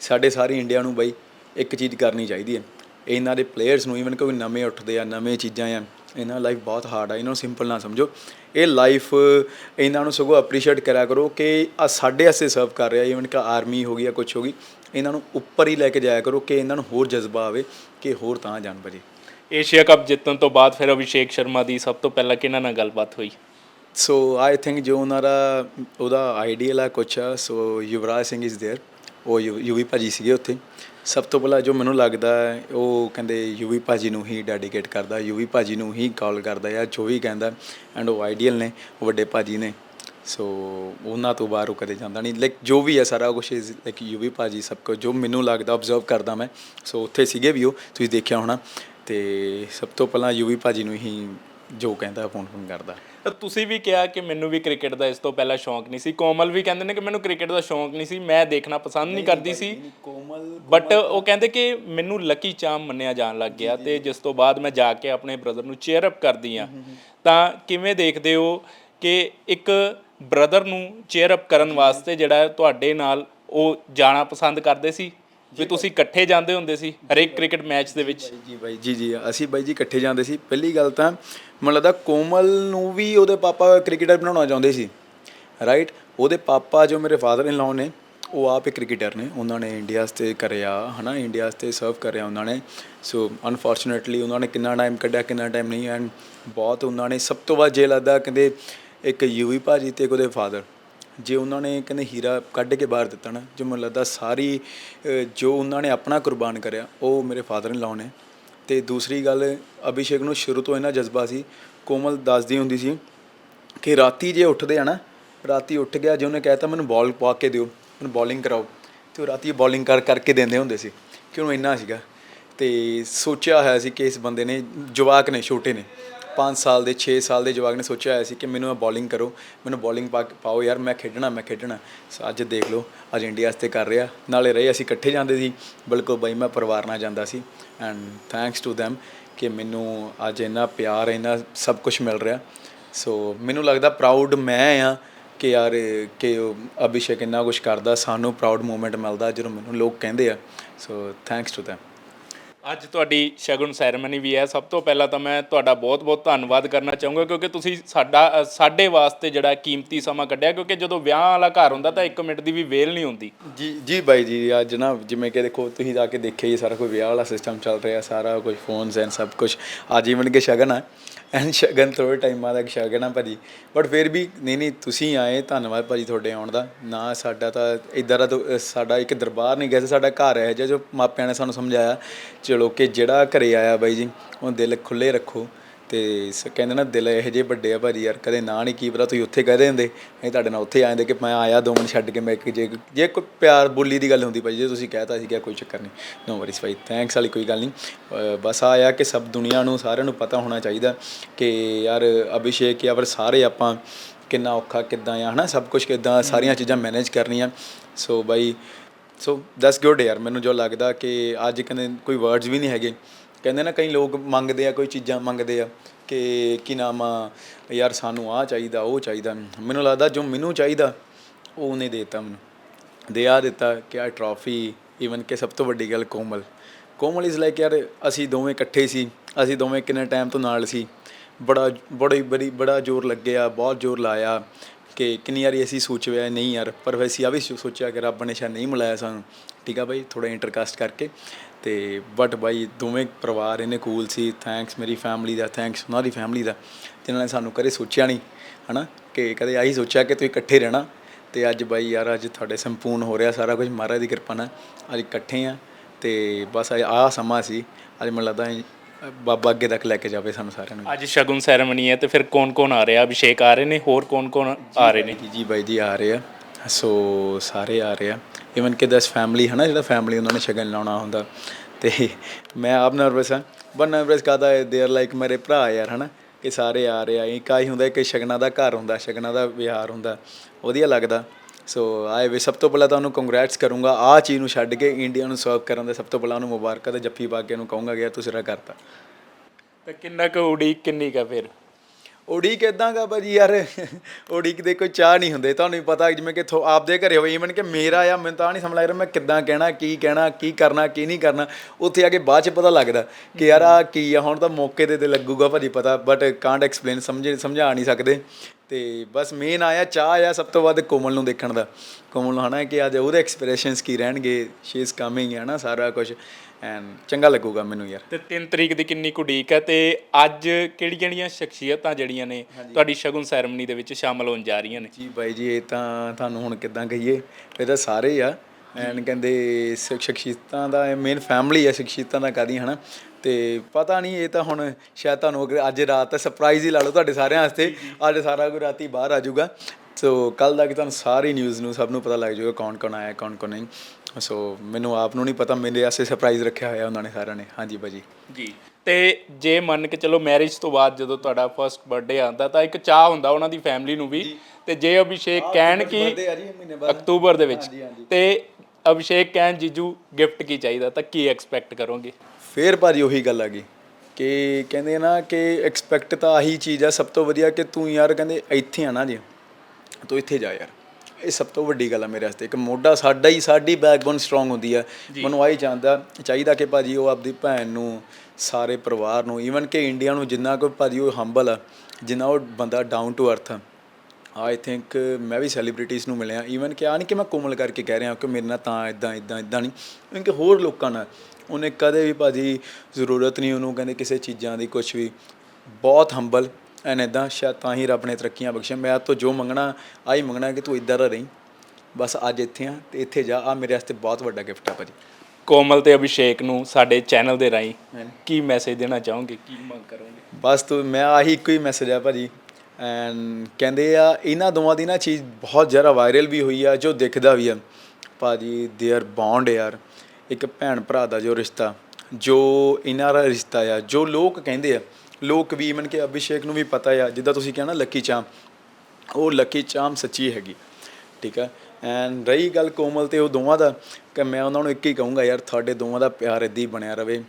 ਸਾਡੇ ਸਾਰੇ ਇੰਡੀਆ ਨੂੰ ਬਈ ਇੱਕ ਚੀਜ਼ ਕਰਨੀ ਚਾਹੀਦੀ ਹੈ। ਇਹਨਾਂ ਦੇ ਪਲੇਅਰਸ ਨੂੰ ਇਵਨ ਕੋਈ ਨਵੇਂ ਉੱਠਦੇ ਆ, ਨਵੇਂ ਚੀਜ਼ਾਂ ਆ, ਇਹਨਾਂ ਲਾਈਫ ਬਹੁਤ ਹਾਰਡ ਆ। ਇਹਨਾਂ ਨੂੰ ਸਿੰਪਲ ਨਾ ਸਮਝੋ। ਇਹ ਲਾਈਫ ਇਹਨਾਂ ਨੂੰ ਸਗੋਂ ਅਪਰੀਸ਼ੀਏਟ ਕਰਿਆ ਕਰੋ ਕਿ ਆ ਸਾਡੇ ਵਾਸਤੇ ਸਰਵ ਕਰ ਰਿਹਾ। ਇਵਨ ਕਿ ਆਰਮੀ ਹੋ ਗਈ ਆ ਕੁਝ ਹੋ ਗਈ। ਇਹਨਾਂ ਨੂੰ ਉੱਪਰ ਹੀ ਲੈ ਕੇ ਜਾਇਆ ਕਰੋ ਕਿ ਇਹਨਾਂ ਨੂੰ ਹੋਰ ਜਜ਼ਬਾ ਆਵੇ ਕਿ ਹੋਰ ਤਾਂ ਜਾਣ ਭਾਜੀ ਏਸ਼ੀਆ ਕੱਪ ਜਿੱਤਣ ਤੋਂ ਬਾਅਦ ਫਿਰ ਅਭਿਸ਼ੇਕ ਸ਼ਰਮਾ ਦੀ ਸਭ ਤੋਂ ਪਹਿਲਾਂ ਕਿਹਨਾਂ ਨਾਲ ਗੱਲਬਾਤ ਹੋਈ ਸੋ ਆਈ ਥਿੰਕ ਜੋ ਉਹਨਾਂ ਦਾ ਉਹਦਾ ਆਈਡੀਅਲ ਆ ਕੁਛ ਆ so Yuvraj Singh is there ਉਹ ਯੂ- ਯੂਵੀ ਭਾਜੀ ਸੀਗੇ ਉੱਥੇ ਸਭ ਤੋਂ ਪਹਿਲਾਂ ਜੋ ਮੈਨੂੰ ਲੱਗਦਾ ਹੈ, ਉਹ ਕਹਿੰਦੇ ਯੂਵੀ ਭਾਜੀ ਨੂੰ ਹੀ ਡੈਡੀਕੇਟ ਕਰਦਾ ਯੂਵੀ ਭਾਜੀ ਨੂੰ ਹੀ ਕਾਲ ਕਰਦਾ ਜਾਂ ਜੋ ਵੀ ਕਹਿੰਦਾ ਐਂਡ ਉਹ ਆਈਡੀਅਲ ਨੇ ਉਹ ਵੱਡੇ ਭਾਜੀ ਨੇ ਸੋ ਉਹਨਾਂ ਤੋਂ ਬਾਹਰ ਉਹ ਕਦੇ ਜਾਂਦਾ ਨਹੀਂ। ਲਾਈਕ ਜੋ ਵੀ ਹੈ ਸਾਰਾ ਕੁਝ ਇਜ਼ ਲਾਈਕ ਯੂਵੀ ਭਾਜੀ ਸਭ ਕੁਝ ਜੋ ਮੈਨੂੰ ਲੱਗਦਾ ਆਬਜ਼ਰਵ ਕਰਦਾ ਮੈਂ। ਸੋ ਉੱਥੇ ਸੀਗੇ ਵੀ ਉਹ ਤੁਸੀਂ ਦੇਖਿਆ ਹੋਣਾ। ਤੇ ਸਭ ਤੋਂ ਪਹਿਲਾਂ ਯੂਵੀ ਭਾਜੀ ਨੂੰ ਹੀ ਜੋ ਕਹਿੰਦਾ ਫੋਨ ਫੋਨ ਕਰਦਾ। ਤਾਂ ਤੁਸੀਂ ਵੀ ਕਿਹਾ ਕਿ ਮੈਨੂੰ ਵੀ ਕ੍ਰਿਕਟ ਦਾ ਇਸ ਤੋਂ ਪਹਿਲਾਂ ਸ਼ੌਂਕ ਨਹੀਂ ਸੀ। ਕੋਮਲ ਵੀ ਕਹਿੰਦੇ ਨੇ ਕਿ ਮੈਨੂੰ ਕ੍ਰਿਕਟ ਦਾ ਸ਼ੌਂਕ ਨਹੀਂ ਸੀ। ਮੈਂ ਦੇਖਣਾ ਪਸੰਦ ਨਹੀਂ ਕਰਦੀ ਸੀ। ਕੋਮਲ ਬਟ ਉਹ ਕਹਿੰਦੇ ਕਿ ਮੈਨੂੰ ਲੱਕੀ ਚਾਮ ਮੰਨਿਆ ਜਾਣ ਲੱਗ ਗਿਆ ਤੇ ਜਿਸ ਤੋਂ ਬਾਅਦ ਮੈਂ ਜਾ ਕੇ ਆਪਣੇ ਬ੍ਰਦਰ ਨੂੰ ਚੇਅਰ ਅਪ ਕਰਦੀ ਆ ਤਾਂ ਕਿਵੇਂ ਦੇਖਦੇ ਹੋ ਕਿ ਇੱਕ ਬ੍ਰਦਰ ਨੂੰ ਚੇਅਰ ਅਪ ਕਰਨ ਵਾਸਤੇ ਜਿਹੜਾ ਤੁਹਾਡੇ ਨਾਲ ਉਹ ਜਾਣਾ ਪਸੰਦ ਕਰਦੇ ਸੀ? ਵੀ ਤੁਸੀਂ ਇਕੱਠੇ ਜਾਂਦੇ ਹੁੰਦੇ ਸੀ ਹਰੇਕ ਕ੍ਰਿਕਟ ਮੈਚ ਦੇ ਵਿੱਚ? ਜੀ ਬਾਈ ਜੀ ਜੀ ਅਸੀਂ ਬਾਈ ਜੀ ਇਕੱਠੇ ਜਾਂਦੇ ਸੀ। ਪਹਿਲੀ ਗੱਲ ਤਾਂ ਮੈਨੂੰ ਲੱਗਦਾ ਕੋਮਲ ਨੂੰ ਵੀ ਉਹਦੇ ਪਾਪਾ ਕ੍ਰਿਕਟਰ ਬਣਾਉਣਾ ਚਾਹੁੰਦੇ ਸੀ। ਰਾਈਟ ਉਹਦੇ ਪਾਪਾ ਜੋ ਮੇਰੇ ਫਾਦਰ ਇਨ ਲਾਅ ਨੇ ਉਹ ਆਪ ਹੀ ਕ੍ਰਿਕਟਰ ਨੇ। ਉਹਨਾਂ ਨੇ ਇੰਡੀਆ ਵਾਸਤੇ ਕਰਿਆ ਹਨਾ? ਇੰਡੀਆ ਵਾਸਤੇ ਸਰਵ ਕਰਿਆ ਉਹਨਾਂ ਨੇ। ਸੋ ਅਨਫੋਰਚੂਨੇਟਲੀ ਉਹਨਾਂ ਨੇ ਕਿੰਨਾ ਟਾਈਮ ਕੱਢਿਆ ਕਿੰਨਾ ਟਾਈਮ ਨਹੀਂ। ਐਂਡ ਬਹੁਤ ਉਹਨਾਂ ਨੇ ਸਭ ਤੋਂ ਵੱਧ ਜੇ ਲੱਗਦਾ ਕਹਿੰਦੇ ਇੱਕ ਯੂਵੀ ਭਾਜੀ ਅਤੇ ਇੱਕ ਉਹਦੇ ਫਾਦਰ। ਜੇ ਉਹਨਾਂ ਨੇ ਕਹਿੰਦੇ ਹੀਰਾ ਕੱਢ ਕੇ ਬਾਹਰ ਦਿੱਤਾ ਨਾ, ਜੋ ਮੈਨੂੰ ਲੱਗਦਾ ਸਾਰੀ ਜੋ ਉਹਨਾਂ ਨੇ ਆਪਣਾ ਕੁਰਬਾਨ ਕਰਿਆ, ਉਹ ਮੇਰੇ ਫਾਦਰ ਨੇ ਲਾਉਣੇ। ਨੇ ਤੇ ਦੂਸਰੀ ਗੱਲ, ਅਭਿਸ਼ੇਕ ਨੂੰ ਸ਼ੁਰੂ ਤੋਂ ਇਹਨਾਂ ਜਜ਼ਬਾ ਸੀ, ਕੋਮਲ ਦੱਸਦੀ ਹੁੰਦੀ ਸੀ ਕਿ ਰਾਤੀ ਜੇ ਉੱਠਦੇ ਆ ਨਾ, ਰਾਤੀ ਉੱਠ ਗਿਆ, ਜੇ ਉਹਨੇ ਕਹਿਤਾ ਮੈਨੂੰ ਬਾਲ ਪਾ ਕੇ ਦਿਓ, ਮੈਨੂੰ ਬੋਲਿੰਗ ਕਰਾਓ, ਤੇ ਉਹ ਰਾਤੀ ਬੋਲਿੰਗ ਕਰ ਕਰਕੇ ਦਿੰਦੇ ਹੁੰਦੇ ਸੀ ਕਿ ਉਹਨੂੰ ਇੰਨਾ ਸੀਗਾ। ਤੇ ਸੋਚਿਆ ਹੋਇਆ ਸੀ ਕਿ ਇਸ ਬੰਦੇ ਨੇ, ਜਵਾਕ ਨੇ, ਛੋਟੇ ਨੇ। 5 ਸਾਲ ਦੇ 6 ਸਾਲ ਦੇ ਜਵਾਕ ਨੇ ਸੋਚਿਆ ਹੋਇਆ ਸੀ ਕਿ ਮੈਨੂੰ ਇਹ ਬੋਲਿੰਗ ਕਰੋ, ਮੈਨੂੰ ਬੋਲਿੰਗ ਪਾ ਕੇ ਪਾਓ ਯਾਰ, ਮੈਂ ਖੇਡਣਾ ਮੈਂ ਖੇਡਣਾ। ਸੋ ਅੱਜ ਦੇਖ ਲਓ, ਅੱਜ ਇੰਡੀਆ ਵਾਸਤੇ ਕਰ ਰਿਹਾ। ਨਾਲੇ ਰਹੇ ਅਸੀਂ ਇਕੱਠੇ ਜਾਂਦੇ ਸੀ। ਬਿਲਕੁਲ ਬਈ, ਮੈਂ ਪਰਿਵਾਰ ਨਾਲ ਜਾਂਦਾ ਸੀ। ਐਂਡ ਥੈਂਕਸ ਟੂ them ਕਿ ਮੈਨੂੰ ਅੱਜ ਇੰਨਾ ਪਿਆਰ, ਇੰਨਾ ਸਭ ਕੁਝ ਮਿਲ ਰਿਹਾ। ਸੋ ਮੈਨੂੰ ਲੱਗਦਾ ਪ੍ਰਾਊਡ ਮੈਂ ਆ ਕਿ ਯਾਰ, ਕਿ ਉਹ ਅਭਿਸ਼ੇਕ ਇੰਨਾ ਕੁਝ ਕਰਦਾ, ਸਾਨੂੰ ਪ੍ਰਾਊਡ ਮੂਮੈਂਟ ਮਿਲਦਾ, ਜਦੋਂ ਮੈਨੂੰ ਲੋਕ ਕਹਿੰਦੇ ਆ। ਸੋ ਥੈਂਕਸ ਟੂ them ਅੱਜ ਤੁਹਾਡੀ ਸ਼ਗਨ ਸੈਰੇਮਨੀ ਵੀ ਹੈ। ਸਭ ਤੋਂ ਪਹਿਲਾਂ ਤਾਂ ਮੈਂ ਤੁਹਾਡਾ ਬਹੁਤ-ਬਹੁਤ ਧੰਨਵਾਦ ਕਰਨਾ ਚਾਹੂੰਗਾ, ਕਿਉਂਕਿ ਤੁਸੀਂ ਸਾਡਾ ਸਾਡੇ ਵਾਸਤੇ ਜਿਹੜਾ ਕੀਮਤੀ ਸਮਾਂ ਕੱਢਿਆ, ਕਿਉਂਕਿ ਜਦੋਂ ਵਿਆਹ ਵਾਲਾ ਘਰ ਹੁੰਦਾ ਤਾਂ 1 ਮਿੰਟ ਦੀ ਵੀ ਵੇਲ ਨਹੀਂ ਹੁੰਦੀ। ਜੀ ਜੀ ਬਾਈ ਜੀ, ਅੱਜ ਨਾ ਜਿਵੇਂ ਕਿ ਦੇਖੋ, ਤੁਸੀਂ ਜਾ ਕੇ ਦੇਖਿਆ ਹੀ, ਸਾਰਾ ਕੋਈ ਵਿਆਹ ਵਾਲਾ ਸਿਸਟਮ ਚੱਲ ਰਿਹਾ, ਸਾਰਾ ਕੁਝ ਫੋਨਸ ਐਂਡ ਸਭ ਕੁਝ ਅੱਜ ਈਵਨ ਕਿ ਸ਼ਗਨ ਹੈ ਐਂਡ ਸ਼ਗਨ ਥੋੜੇ ਟਾਈਮਾਂ ਦਾ ਇੱਕ ਸ਼ਗਨ ਆ ਭਾਜੀ। ਬਟ ਫਿਰ ਵੀ ਨਹੀਂ ਨਹੀਂ ਤੁਸੀਂ ਆਏ ਧੰਨਵਾਦ ਭਾਜੀ ਤੁਹਾਡੇ ਆਉਣ ਦਾ। ਨਾ ਸਾਡਾ ਤਾਂ ਇਦਾਂ ਦਾ ਤਾਂ, ਸਾਡਾ ਇੱਕ ਦਰਬਾਰ ਨਹੀਂ ਗਿਆ ਸੀ ਸਾਡਾ ਘਰ ਹੈ ਜਿਹਾ ਜੋ ਮਾਪਿਆਂ ਨੇ ਸਾਨੂੰ ਸਮਝਾਇਆ। ਚਲੋ ਕਿ ਜਿਹੜਾ ਘਰੇ ਆਇਆ ਬਾਈ ਜੀ ਉਹ ਦਿਲ ਖੁੱਲੇ ਰੱਖੋ। ਤੇ ਸ- ਕਹਿੰਦੇ ਨਾ ਦਿਲ ਇਹੋ ਜਿਹੇ ਵੱਡੇ ਆ ਭਾਜੀ ਯਾਰ ਕਦੇ ਨਾ ਨਹੀਂ ਕੀ ਪਤਾ ਤੁਸੀਂ ਉੱਥੇ ਕਹਿ ਦਿੰਦੇ। ਅਸੀਂ ਤੁਹਾਡੇ ਨਾਲ ਉੱਥੇ ਆ ਜਾਂਦੇ ਕਿ ਮੈਂ ਆਇਆ ਦੋ ਮਿੰਟ ਛੱਡ ਕੇ ਮੈਂ ਇੱਕ ਜੇ ਜੇ ਕੋਈ ਪਿਆਰ ਬੋਲੀ ਦੀ ਗੱਲ ਹੁੰਦੀ ਭਾਜੀ ਜੇ ਤੁਸੀਂ ਕਹਿਤਾ ਸੀ ਕਿ ਕੋਈ ਚੱਕਰ ਨਹੀਂ। ਨੋ ਵਰੀਸ ਭਾਈ ਥੈਂਕਸ ਵਾਲੀ ਕੋਈ ਗੱਲ ਨਹੀਂ। ਅ, ਬਸ ਆਇਆ ਕਿ ਸਭ ਦੁਨੀਆ ਨੂੰ ਸਾਰਿਆਂ ਨੂੰ ਪਤਾ ਹੋਣਾ ਚਾਹੀਦਾ ਕਿ ਯਾਰ ਅਭਿਸ਼ੇਕ ਜਾਂ ਫਿਰ ਸਾਰੇ ਆਪਾਂ ਕਿੰਨਾ ਔਖਾ ਕਿੱਦਾਂ ਆ ਹਨਾ? ਸਭ ਕੁਝ ਕਿੱਦਾਂ ਸਾਰੀਆਂ ਚੀਜ਼ਾਂ ਮੈਨੇਜ ਕਰਨੀਆਂ। ਸੋ ਬਾਈ ਸੋ ਦੈਟਸ ਗੁੱਡ ਯਾਰ ਮੈਨੂੰ ਜੋ ਲੱਗਦਾ ਕਿ ਅੱਜ ਕਹਿੰਦੇ ਕੋਈ ਵਰਡਸ ਵੀ ਨਹੀਂ ਹੈਗੇ। ਕਹਿੰਦੇ ਨਾ ਕਈ ਲੋਕ ਮੰਗਦੇ ਆ, ਕੋਈ ਚੀਜ਼ਾਂ ਮੰਗਦੇ ਆ ਕਿ ਕੀ ਨਾਮ ਆ, ਯਾਰ ਸਾਨੂੰ ਆ ਚਾਹੀਦਾ, ਉਹ ਚਾਹੀਦਾ। ਮੈਨੂੰ ਲੱਗਦਾ ਜੋ ਮੈਨੂੰ ਚਾਹੀਦਾ, ਉਹ ਉਹਨੇ ਦਿੱਤਾ ਮੈਨੂੰ। ਦੇ ਆ ਦਿੱਤਾ ਕਿ ਆ ਟਰੋਫੀ ਈਵਨ ਕਿ ਸਭ ਤੋਂ ਵੱਡੀ ਗੱਲ ਕੋਮਲ। ਕੋਮਲ ਇਜ਼ ਲਾਈਕ ਯਾਰ ਅਸੀਂ ਦੋਵੇਂ ਇਕੱਠੇ ਸੀ, ਅਸੀਂ ਦੋਵੇਂ ਕਿੰਨੇ ਟਾਈਮ ਤੋਂ ਨਾਲ ਸੀ। ਬੜਾ, ਬੜੀ ਬੜੀ, ਬੜਾ ਜ਼ੋਰ ਲੱਗਿਆ, ਬਹੁਤ ਜ਼ੋਰ ਲਾਇਆ ਕਿ ਕਿੰਨੀ ਵਾਰੀ ਅਸੀਂ ਸੋਚਿਆ, ਨਹੀਂ ਯਾਰ, ਪਰ ਵੈਸੇ ਆ ਵੀ ਸੋ- ਸੋਚਿਆ ਕਿ ਰੱਬ ਨੇ ਸ਼ਾਇਦ ਨਹੀਂ ਮਿਲਾਇਆ ਸਾਨੂੰ। ਠੀਕ ਆ ਬਾਈ ਥੋੜਾ ਇੰਟਰਕਾਸਟ ਕਰਕੇ। ਤੇ ਬਟ ਬਾਈ ਦੋਵੇਂ ਪਰਿਵਾਰ ਇਹਨੇ ਕੂਲ ਸੀ ਥੈਂਕਸ ਮੇਰੀ ਫੈਮਿਲੀ ਦਾ ਥੈਂਕਸ ਉਹਨਾਂ ਦੀ ਫੈਮਿਲੀ ਦਾ ਜਿਨ੍ਹਾਂ ਨੇ ਸਾਨੂੰ ਕਦੇ ਸੋਚਿਆ ਨਹੀਂ ਹਨਾ? ਕਿ ਕਦੇ ਆਹੀ ਸੋਚਿਆ ਕਿ ਤੁਸੀਂ ਇਕੱਠੇ ਰਹਿਣਾ ਤੇ ਅੱਜ ਬਾਈ ਯਾਰ ਅੱਜ ਤੁਹਾਡੇ ਸੰਪੂਰਨ ਹੋ ਰਿਹਾ ਸਾਰਾ ਕੁਝ ਮਹਾਰਾਜ ਦੀ ਕਿਰਪਾ ਨਾਲ ਅੱਜ ਇਕੱਠੇ ਆ ਤੇ ਬਸ ਆਹ ਸਮਾਂ ਸੀ ਅੱਜ ਮੈਨੂੰ ਲੱਗਦਾ ਬਾਬਾ ਅੱਗੇ ਤੱਕ ਲੈ ਕੇ ਜਾਵੇ ਸਾਨੂੰ ਸਾਰਿਆਂ ਨੂੰ। ਅੱਜ ਸ਼ਗੁਨ ਸੈਰੇਮਨੀ ਹੈ ਤੇ ਫਿਰ ਕੌਣ-ਕੌਣ ਆ ਰਿਹਾ? ਅਭਿਸ਼ੇਕ ਆ ਰਹੇ ਨੇ ਹੋਰ ਕੌਣ-ਕੌਣ ਆ ਰਹੇ ਨੇ? ਜੀ ਜੀ ਬਾਈ ਜੀ ਆ ਰਹੇ ਆ। ਸੋ ਸਾਰੇ ਆ ਰਹੇ ਆ। ਇਵਨ ਕਿ ਦਸ ਫੈਮਿਲੀ ਹੈ ਨਾ ਜਿਹੜਾ ਫੈਮਿਲੀ ਉਹਨਾਂ ਨੇ ਸ਼ਗਨ ਲਾਉਣਾ ਹੁੰਦਾ। ਤੇ ਮੈਂ ਆਪ ਨਰਵਸ ਹਾਂ। ਬਟ ਨਰਵਸ ਕਾਦਾ ਦੇ ਆਰ ਲਾਈਕ ਮੇਰੇ ਭਰਾ ਯਾਰ, ਹਨਾ, ਕਿ ਸਾਰੇ ਆ ਰਹੇ ਆ। ਇੱਕ ਆਹੀ ਹੁੰਦਾ ਕਿ ਸ਼ਗਨਾਂ ਦਾ ਘਰ ਹੁੰਦਾ, ਸ਼ਗਨਾਂ ਦਾ ਵਿਹਾਰ ਹੁੰਦਾ। ਵਧੀਆ ਲੱਗਦਾ। ਸੋ ਆਏ ਵੀ, ਸਭ ਤੋਂ ਪਹਿਲਾਂ ਤਾਂ ਉਹਨੂੰ ਕੰਗ੍ਰੈਟਸ ਕਰੂੰਗਾ। ਆਹ ਚੀਜ਼ ਨੂੰ ਛੱਡ ਕੇ ਇੰਡੀਆ ਨੂੰ ਸਰਵ ਕਰਨ ਦਾ ਸਭ ਤੋਂ ਪਹਿਲਾਂ ਉਹਨੂੰ ਮੁਬਾਰਕਾਂ ਤੇ ਜੱਫੀ ਪਾ ਕੇ ਉਹਨੂੰ ਕਹੂੰਗਾ ਕਿ ਯਾਰ ਤੂੰ ਸਿਰਾ ਕਰਤਾ। ਤੇ ਕਿੰਨਾ ਕੁ ਉਡੀਕ ਕਿੰਨੀ ਕਾ ਫਿਰ? ਉਡੀਕ ਇਦਾਂ ਗਾ ਭਾਜੀ ਯਾਰ, ਉਡੀਕ ਦੇ ਕੋਈ ਚਾਹ ਨਹੀਂ ਹੁੰਦੇ। ਤੁਹਾਨੂੰ ਵੀ ਪਤਾ, ਜਿਵੇਂ ਕਿ ਥੋ ਆਪਦੇ ਘਰੇ ਹੋਵੇ ਈਵਨ ਕਿ ਮੇਰਾ ਆ, ਮੈਨੂੰ ਤਾਂ ਨਹੀਂ ਸਮਝ ਲੱਗ ਰਿਹਾ ਮੈਂ ਕਿੱਦਾਂ ਕਹਿਣਾ, ਕੀ ਕਹਿਣਾ, ਕੀ ਕਰਨਾ, ਕੀ ਨਹੀਂ ਕਰਨਾ। ਉੱਥੇ ਆ ਕੇ ਬਾਅਦ ਚ ਪਤਾ ਲੱਗਦਾ ਕਿ ਯਾਰ ਆ ਕੀ ਆ, ਹੁਣ ਤਾਂ ਮੌਕੇ ਤੇ ਤੇ ਲੱਗੂਗਾ ਭਾਜੀ ਪਤਾ ਬਟ ਕਾਂਟ ਐਕਸਪਲੇਨ ਸਮਝ, ਸਮਝਾ ਨਹੀਂ ਸਕਦੇ। ਤੇ ਬਸ ਮੇਨ ਆਇਆ ਚਾਹ ਆ ਸਭ ਤੋਂ ਵੱਧ ਕੋਮਲ ਨੂੰ ਦੇਖਣ ਦਾ। ਕੋਮਲ ਨੂੰ ਹਨਾ ਕਿ ਅੱਜ ਉਹਦੇ ਐਕਸਪ੍ਰੈਸ਼ਨਸ ਕੀ ਰਹਿਣਗੇ ਸ਼ੀ ਇਜ਼ ਕਮਿੰਗ ਹੈ ਨਾ ਸਾਰਾ ਕੁਝ ਐਂਡ ਚੰਗਾ ਲੱਗੂਗਾ ਮੈਨੂੰ ਯਾਰ। ਤੇ 3 ਤਰੀਕ ਦੀ ਕਿੰਨੀ ਕੁ ਉਡੀਕ ਹੈ ਤੇ ਅੱਜ ਕਿਹੜੀ-ਕਿਹੜੀਆਂ ਸ਼ਖਸੀਅਤਾਂ ਜਿਹੜੀਆਂ ਨੇ ਤੁਹਾਡੀ ਸ਼ਗੁਨ ਸੈਰੇਮਨੀ ਦੇ ਵਿੱਚ ਸ਼ਾਮਲ ਹੋਣ ਜਾ ਰਹੀਆਂ ਨੇ? ਜੀ ਬਾਈ ਜੀ ਇਹ ਤਾਂ ਤੁਹਾਨੂੰ ਹੁਣ ਕਿੱਦਾਂ ਕਹੀਏ ਇਹ ਤਾਂ ਸਾਰੇ ਆ। ਐਨ ਕਹਿੰਦੇ ਸ਼ਖਸੀਅਤਾਂ ਦਾ ਮੇਨ ਫੈਮਿਲੀ ਆ ਸ਼ਖਸੀਅਤਾਂ ਦਾ ਕਾਦੀ ਹਨਾ? ਤੇ ਪਤਾ ਨਹੀਂ ਇਹ ਤਾਂ ਹੁਣ ਸ਼ਾਇਦ ਤੁਹਾਨੂੰ ਅਗਰ ਅੱਜ ਰਾਤ ਤਾਂ ਸਰਪ੍ਰਾਈਜ਼ ਹੀ ਲਾ ਲਓ ਤੁਹਾਡੇ ਸਾਰਿਆਂ ਵਾਸਤੇ। ਅੱਜ ਸਾਰਾ ਕੁਝ ਰਾਤੀ ਬਾਹਰ ਆ ਜਾਊਗਾ। ਸੋ ਕੱਲ ਦਾ ਕਿ ਤੁਹਾਨੂੰ ਸਾਰੀ ਨਿਊਜ਼ ਨੂੰ ਸਭ ਨੂੰ ਪਤਾ ਲੱਗ ਜਾਊਗਾ ਕੌਣ ਕੌਣ ਆਇਆ ਕੌਣ ਕੌਣ ਨਹੀਂ। ਸੋ ਮੈਨੂੰ ਆਪ ਨੂੰ ਨਹੀਂ ਪਤਾ ਮੇਰੇ ਵਾਸਤੇ ਸਰਪ੍ਰਾਈਜ਼ ਰੱਖਿਆ ਹੋਇਆ ਉਹਨਾਂ ਨੇ ਸਾਰਿਆਂ ਨੇ। ਹਾਂਜੀ ਬਾਜੀ ਜੀ। ਤੇ ਜੇ ਮੰਨ ਕੇ ਚਲੋ ਮੈਰਿਜ ਤੋਂ ਬਾਅਦ ਜਦੋਂ ਤੁਹਾਡਾ ਫਰਸਟ ਬਰਥਡੇ ਆਉਂਦਾ ਤਾਂ ਇੱਕ ਚਾਹ ਹੁੰਦਾ ਉਹਨਾਂ ਦੀ ਫੈਮਿਲੀ ਨੂੰ ਵੀ। ਤੇ ਜੇ ਅਭਿਸ਼ੇਕ ਕਹਿਣ ਕਿ। ਅਕਤੂਬਰ ਦੇ ਵਿੱਚ। ਤੇ ਅਭਿਸ਼ੇਕ ਕਹਿਣ ਜੀਜੂ ਗਿਫਟ ਕੀ ਚਾਹੀਦਾ ਤਾਂ ਕੀ ਐਕਸਪੈਕਟ ਕਰੋਗੇ? ਫੇਰ ਭਾਜੀ ਉਹੀ ਗੱਲ ਆ ਗਈ ਕਿ ਕਹਿੰਦੇ ਨਾ ਕਿ ਐਕਸਪੈਕਟ ਤਾਂ ਆਹੀ ਚੀਜ਼ ਆ ਸਭ ਤੋਂ ਵਧੀਆ ਕਿ ਤੂੰ ਯਾਰ ਕਹਿੰਦੇ ਇੱਥੇ ਆ ਨਾ ਜੀ ਤੂੰ ਇੱਥੇ ਜਾ ਯਾਰ। ਇਹ ਸਭ ਤੋਂ ਵੱਡੀ ਗੱਲ ਆ ਮੇਰੇ ਵਾਸਤੇ। ਇੱਕ ਮੋਢਾ ਸਾਡਾ ਹੀ ਸਾਡੀ ਬੈਕਬੋਨ ਸਟਰੋਂਗ ਹੁੰਦੀ ਆ। ਮੈਨੂੰ ਆਹੀ ਚਾਹੁੰਦਾ ਚਾਹੀਦਾ ਕਿ ਭਾਜੀ ਉਹ ਆਪਦੀ ਭੈਣ ਨੂੰ ਸਾਰੇ ਪਰਿਵਾਰ ਨੂੰ ਈਵਨ ਕਿ ਇੰਡੀਆ ਨੂੰ ਜਿੰਨਾ ਕੋਈ ਭਾਜੀ ਉਹ ਹੰਬਲ ਆ ਜਿੰਨਾ ਉਹ ਬੰਦਾ ਡਾਊਨ ਟੂ ਅਰਥ ਆ। ਆਈ ਥਿੰਕ ਮੈਂ ਵੀ ਸੈਲੀਬ੍ਰਿਟੀਜ਼ ਨੂੰ ਮਿਲਿਆ। ਈਵਨ ਕਿ ਆ ਨਹੀਂ ਕਿ ਮੈਂ ਕੋਮਲ ਕਰਕੇ ਕਹਿ ਰਿਹਾ ਕਿ ਮੇਰੇ ਨਾਲ ਤਾਂ ਇਦਾਂ ਇਦਾਂ ਇਦਾਂ ਨਹੀਂ ਇਵਨ ਕਿ ਹੋਰ ਲੋਕਾਂ ਨਾਲ ਉਹਨੇ ਕਦੇ ਵੀ ਭਾਜੀ ਜ਼ਰੂਰਤ ਨਹੀਂ ਉਹਨੂੰ ਕਹਿੰਦੇ ਕਿਸੇ ਚੀਜ਼ਾਂ ਦੀ ਕੁਝ ਵੀ। ਬਹੁਤ ਹੰਬਲ ਐਨ ਇਦਾਂ ਸ਼ਾਇਦ ਤਾਂ ਹੀ ਰੱਬ ਨੇ ਤਰੱਕੀਆਂ ਬਖਸ਼ੀਆਂ ਮੈਂ ਤੋਂ ਜੋ ਮੰਗਣਾ ਆਹੀ ਮੰਗਣਾ ਕਿ ਤੂੰ ਇੱਦਾਂ ਦਾ ਰਹੀਂ ਬਸ ਅੱਜ ਇੱਥੇ ਆ ਤੇ ਇੱਥੇ ਜਾ ਆ ਮੇਰੇ ਵਾਸਤੇ ਬਹੁਤ ਵੱਡਾ ਗਿਫਟ ਆ ਭਾਜੀ ਕੋਮਲ ਤੇ ਅਭਿਸ਼ੇਕ ਨੂੰ ਸਾਡੇ ਚੈਨਲ ਦੇ ਰਾਹੀਂ ਕੀ ਮੈਸੇਜ ਦੇਣਾ ਚਾਹੋਗੇ ਕੀ ਮੰਗ ਕਰੋਗੇ ਬਸ ਤੂੰ ਮੈਂ ਆਹੀ ਇੱਕੋ ਹੀ ਮੈਸੇਜ ਆ ਭਾਜੀ ਐਂਡ ਕਹਿੰਦੇ ਆ ਇਹਨਾਂ ਦੋਵਾਂ ਦੀ ਨਾ ਚੀਜ਼ ਬਹੁਤ ਜ਼ਿਆਦਾ ਵਾਇਰਲ ਵੀ ਹੋਈ ਆ ਜੋ ਦਿਖਦਾ ਵੀ ਆ ਭਾਜੀ देयर ਬੌਂਡ ਯਾਰ ਇੱਕ ਭੈਣ ਭਰਾ ਦਾ ਜੋ ਰਿਸ਼ਤਾ ਜੋ ਇਹਨਾਂ ਦਾ ਰਿਸ਼ਤਾ ਆ ਜੋ ਲੋਕ ਕਹਿੰਦੇ ਆ ਲੋਕ ਵੀ, ਮਨ ਕਿ ਅਭਿਸ਼ੇਕ ਨੂੰ ਵੀ ਪਤਾ ਆ, ਜਿੱਦਾਂ ਤੁਸੀਂ ਕਿਹਾ ਨਾ, ਲੱਕੀ ਚਾਮ। ਉਹ ਲੱਕੀ ਚਾਮ ਸੱਚੀ ਹੈਗੀ, ਠੀਕ ਆ? ਐਂਡ ਰਹੀ ਗੱਲ ਕੋਮਲ ਤੇ ਉਹ ਦੋਵਾਂ ਦਾ, ਕਿ ਮੈਂ ਉਹਨਾਂ ਨੂੰ ਇੱਕ ਹੀ ਕਹੂੰਗਾ, ਯਾਰ ਤੁਹਾਡੇ ਦੋਵਾਂ ਦਾ ਪਿਆਰ ਇੱਦਾਂ ਹੀ ਬਣਿਆ ਰਵੇ,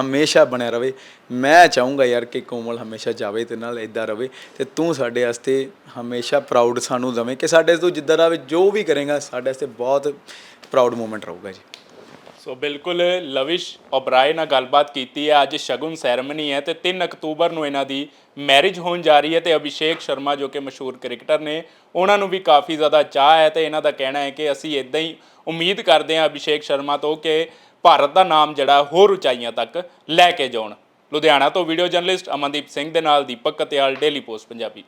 ਹਮੇਸ਼ਾ ਬਣਿਆ ਰਵੇ। ਮੈਂ ਚਾਹੂੰਗਾ ਯਾਰ ਕਿ ਕੋਮਲ ਹਮੇਸ਼ਾ ਜਾਵੇ ਤੇ ਨਾਲ ਇਦਾਂ ਰਵੇ, ਤੇ ਤੂੰ ਸਾਡੇ ਵਾਸਤੇ ਹਮੇਸ਼ਾ ਪ੍ਰਾਊਡ ਸਾਨੂੰ ਦਵੇਂ, ਕਿ ਸਾਡੇ ਤੋਂ ਜਿੱਦਾਂ ਦਾ ਜੋ ਵੀ ਕਰੇਗਾ, ਸਾਡੇ ਵਾਸਤੇ ਬਹੁਤ ਪ੍ਰਾਊਡ ਮੂਮੈਂਟ ਰਹੂਗਾ ਜੀ। ਸੋ ਬਿਲਕੁਲ ਲਵਿਸ਼ ਓਬਰਾਏ ਨਾਲ ਗੱਲਬਾਤ ਕੀਤੀ ਹੈ। ਅੱਜ ਸ਼ਗੁਨ ਸੈਰੇਮਨੀ ਹੈ ਤੇ 3 ਅਕਤੂਬਰ ਨੂੰ ਇਹਨਾਂ ਦੀ ਮੈਰਿਜ ਹੋਣ ਜਾ ਰਹੀ ਹੈ ਤੇ ਅਭਿਸ਼ੇਕ ਸ਼ਰਮਾ ਜੋ ਕਿ ਮਸ਼ਹੂਰ ਕ੍ਰਿਕਟਰ ਨੇ, ਉਹਨਾਂ ਨੂੰ ਵੀ ਕਾਫੀ ਜ਼ਿਆਦਾ ਚਾਹ ਹੈ ਤੇ ਇਹਨਾਂ ਦਾ ਕਹਿਣਾ ਹੈ ਕਿ ਅਸੀਂ ਇਦਾਂ ਹੀ ਉਮੀਦ ਕਰਦੇ ਹਾਂ ਅਭਿਸ਼ੇਕ ਸ਼ਰਮਾ ਤੋਂ ਕਿ ਭਾਰਤ ਦਾ ਨਾਮ ਜਿਹੜਾ ਹੋਰ ਉਚਾਈਆਂ ਤੱਕ ਲੈ ਕੇ ਜਾਣ ਲੁਧਿਆਣਾ ਤੋਂ ਵੀਡੀਓ ਜਰਨਲਿਸਟ ਅਮਨਦੀਪ ਸਿੰਘ ਦੇ ਨਾਲ ਦੀਪਕ ਕਤਿਆਲ ਡੇਲੀ ਪੋਸਟ ਪੰਜਾਬੀ।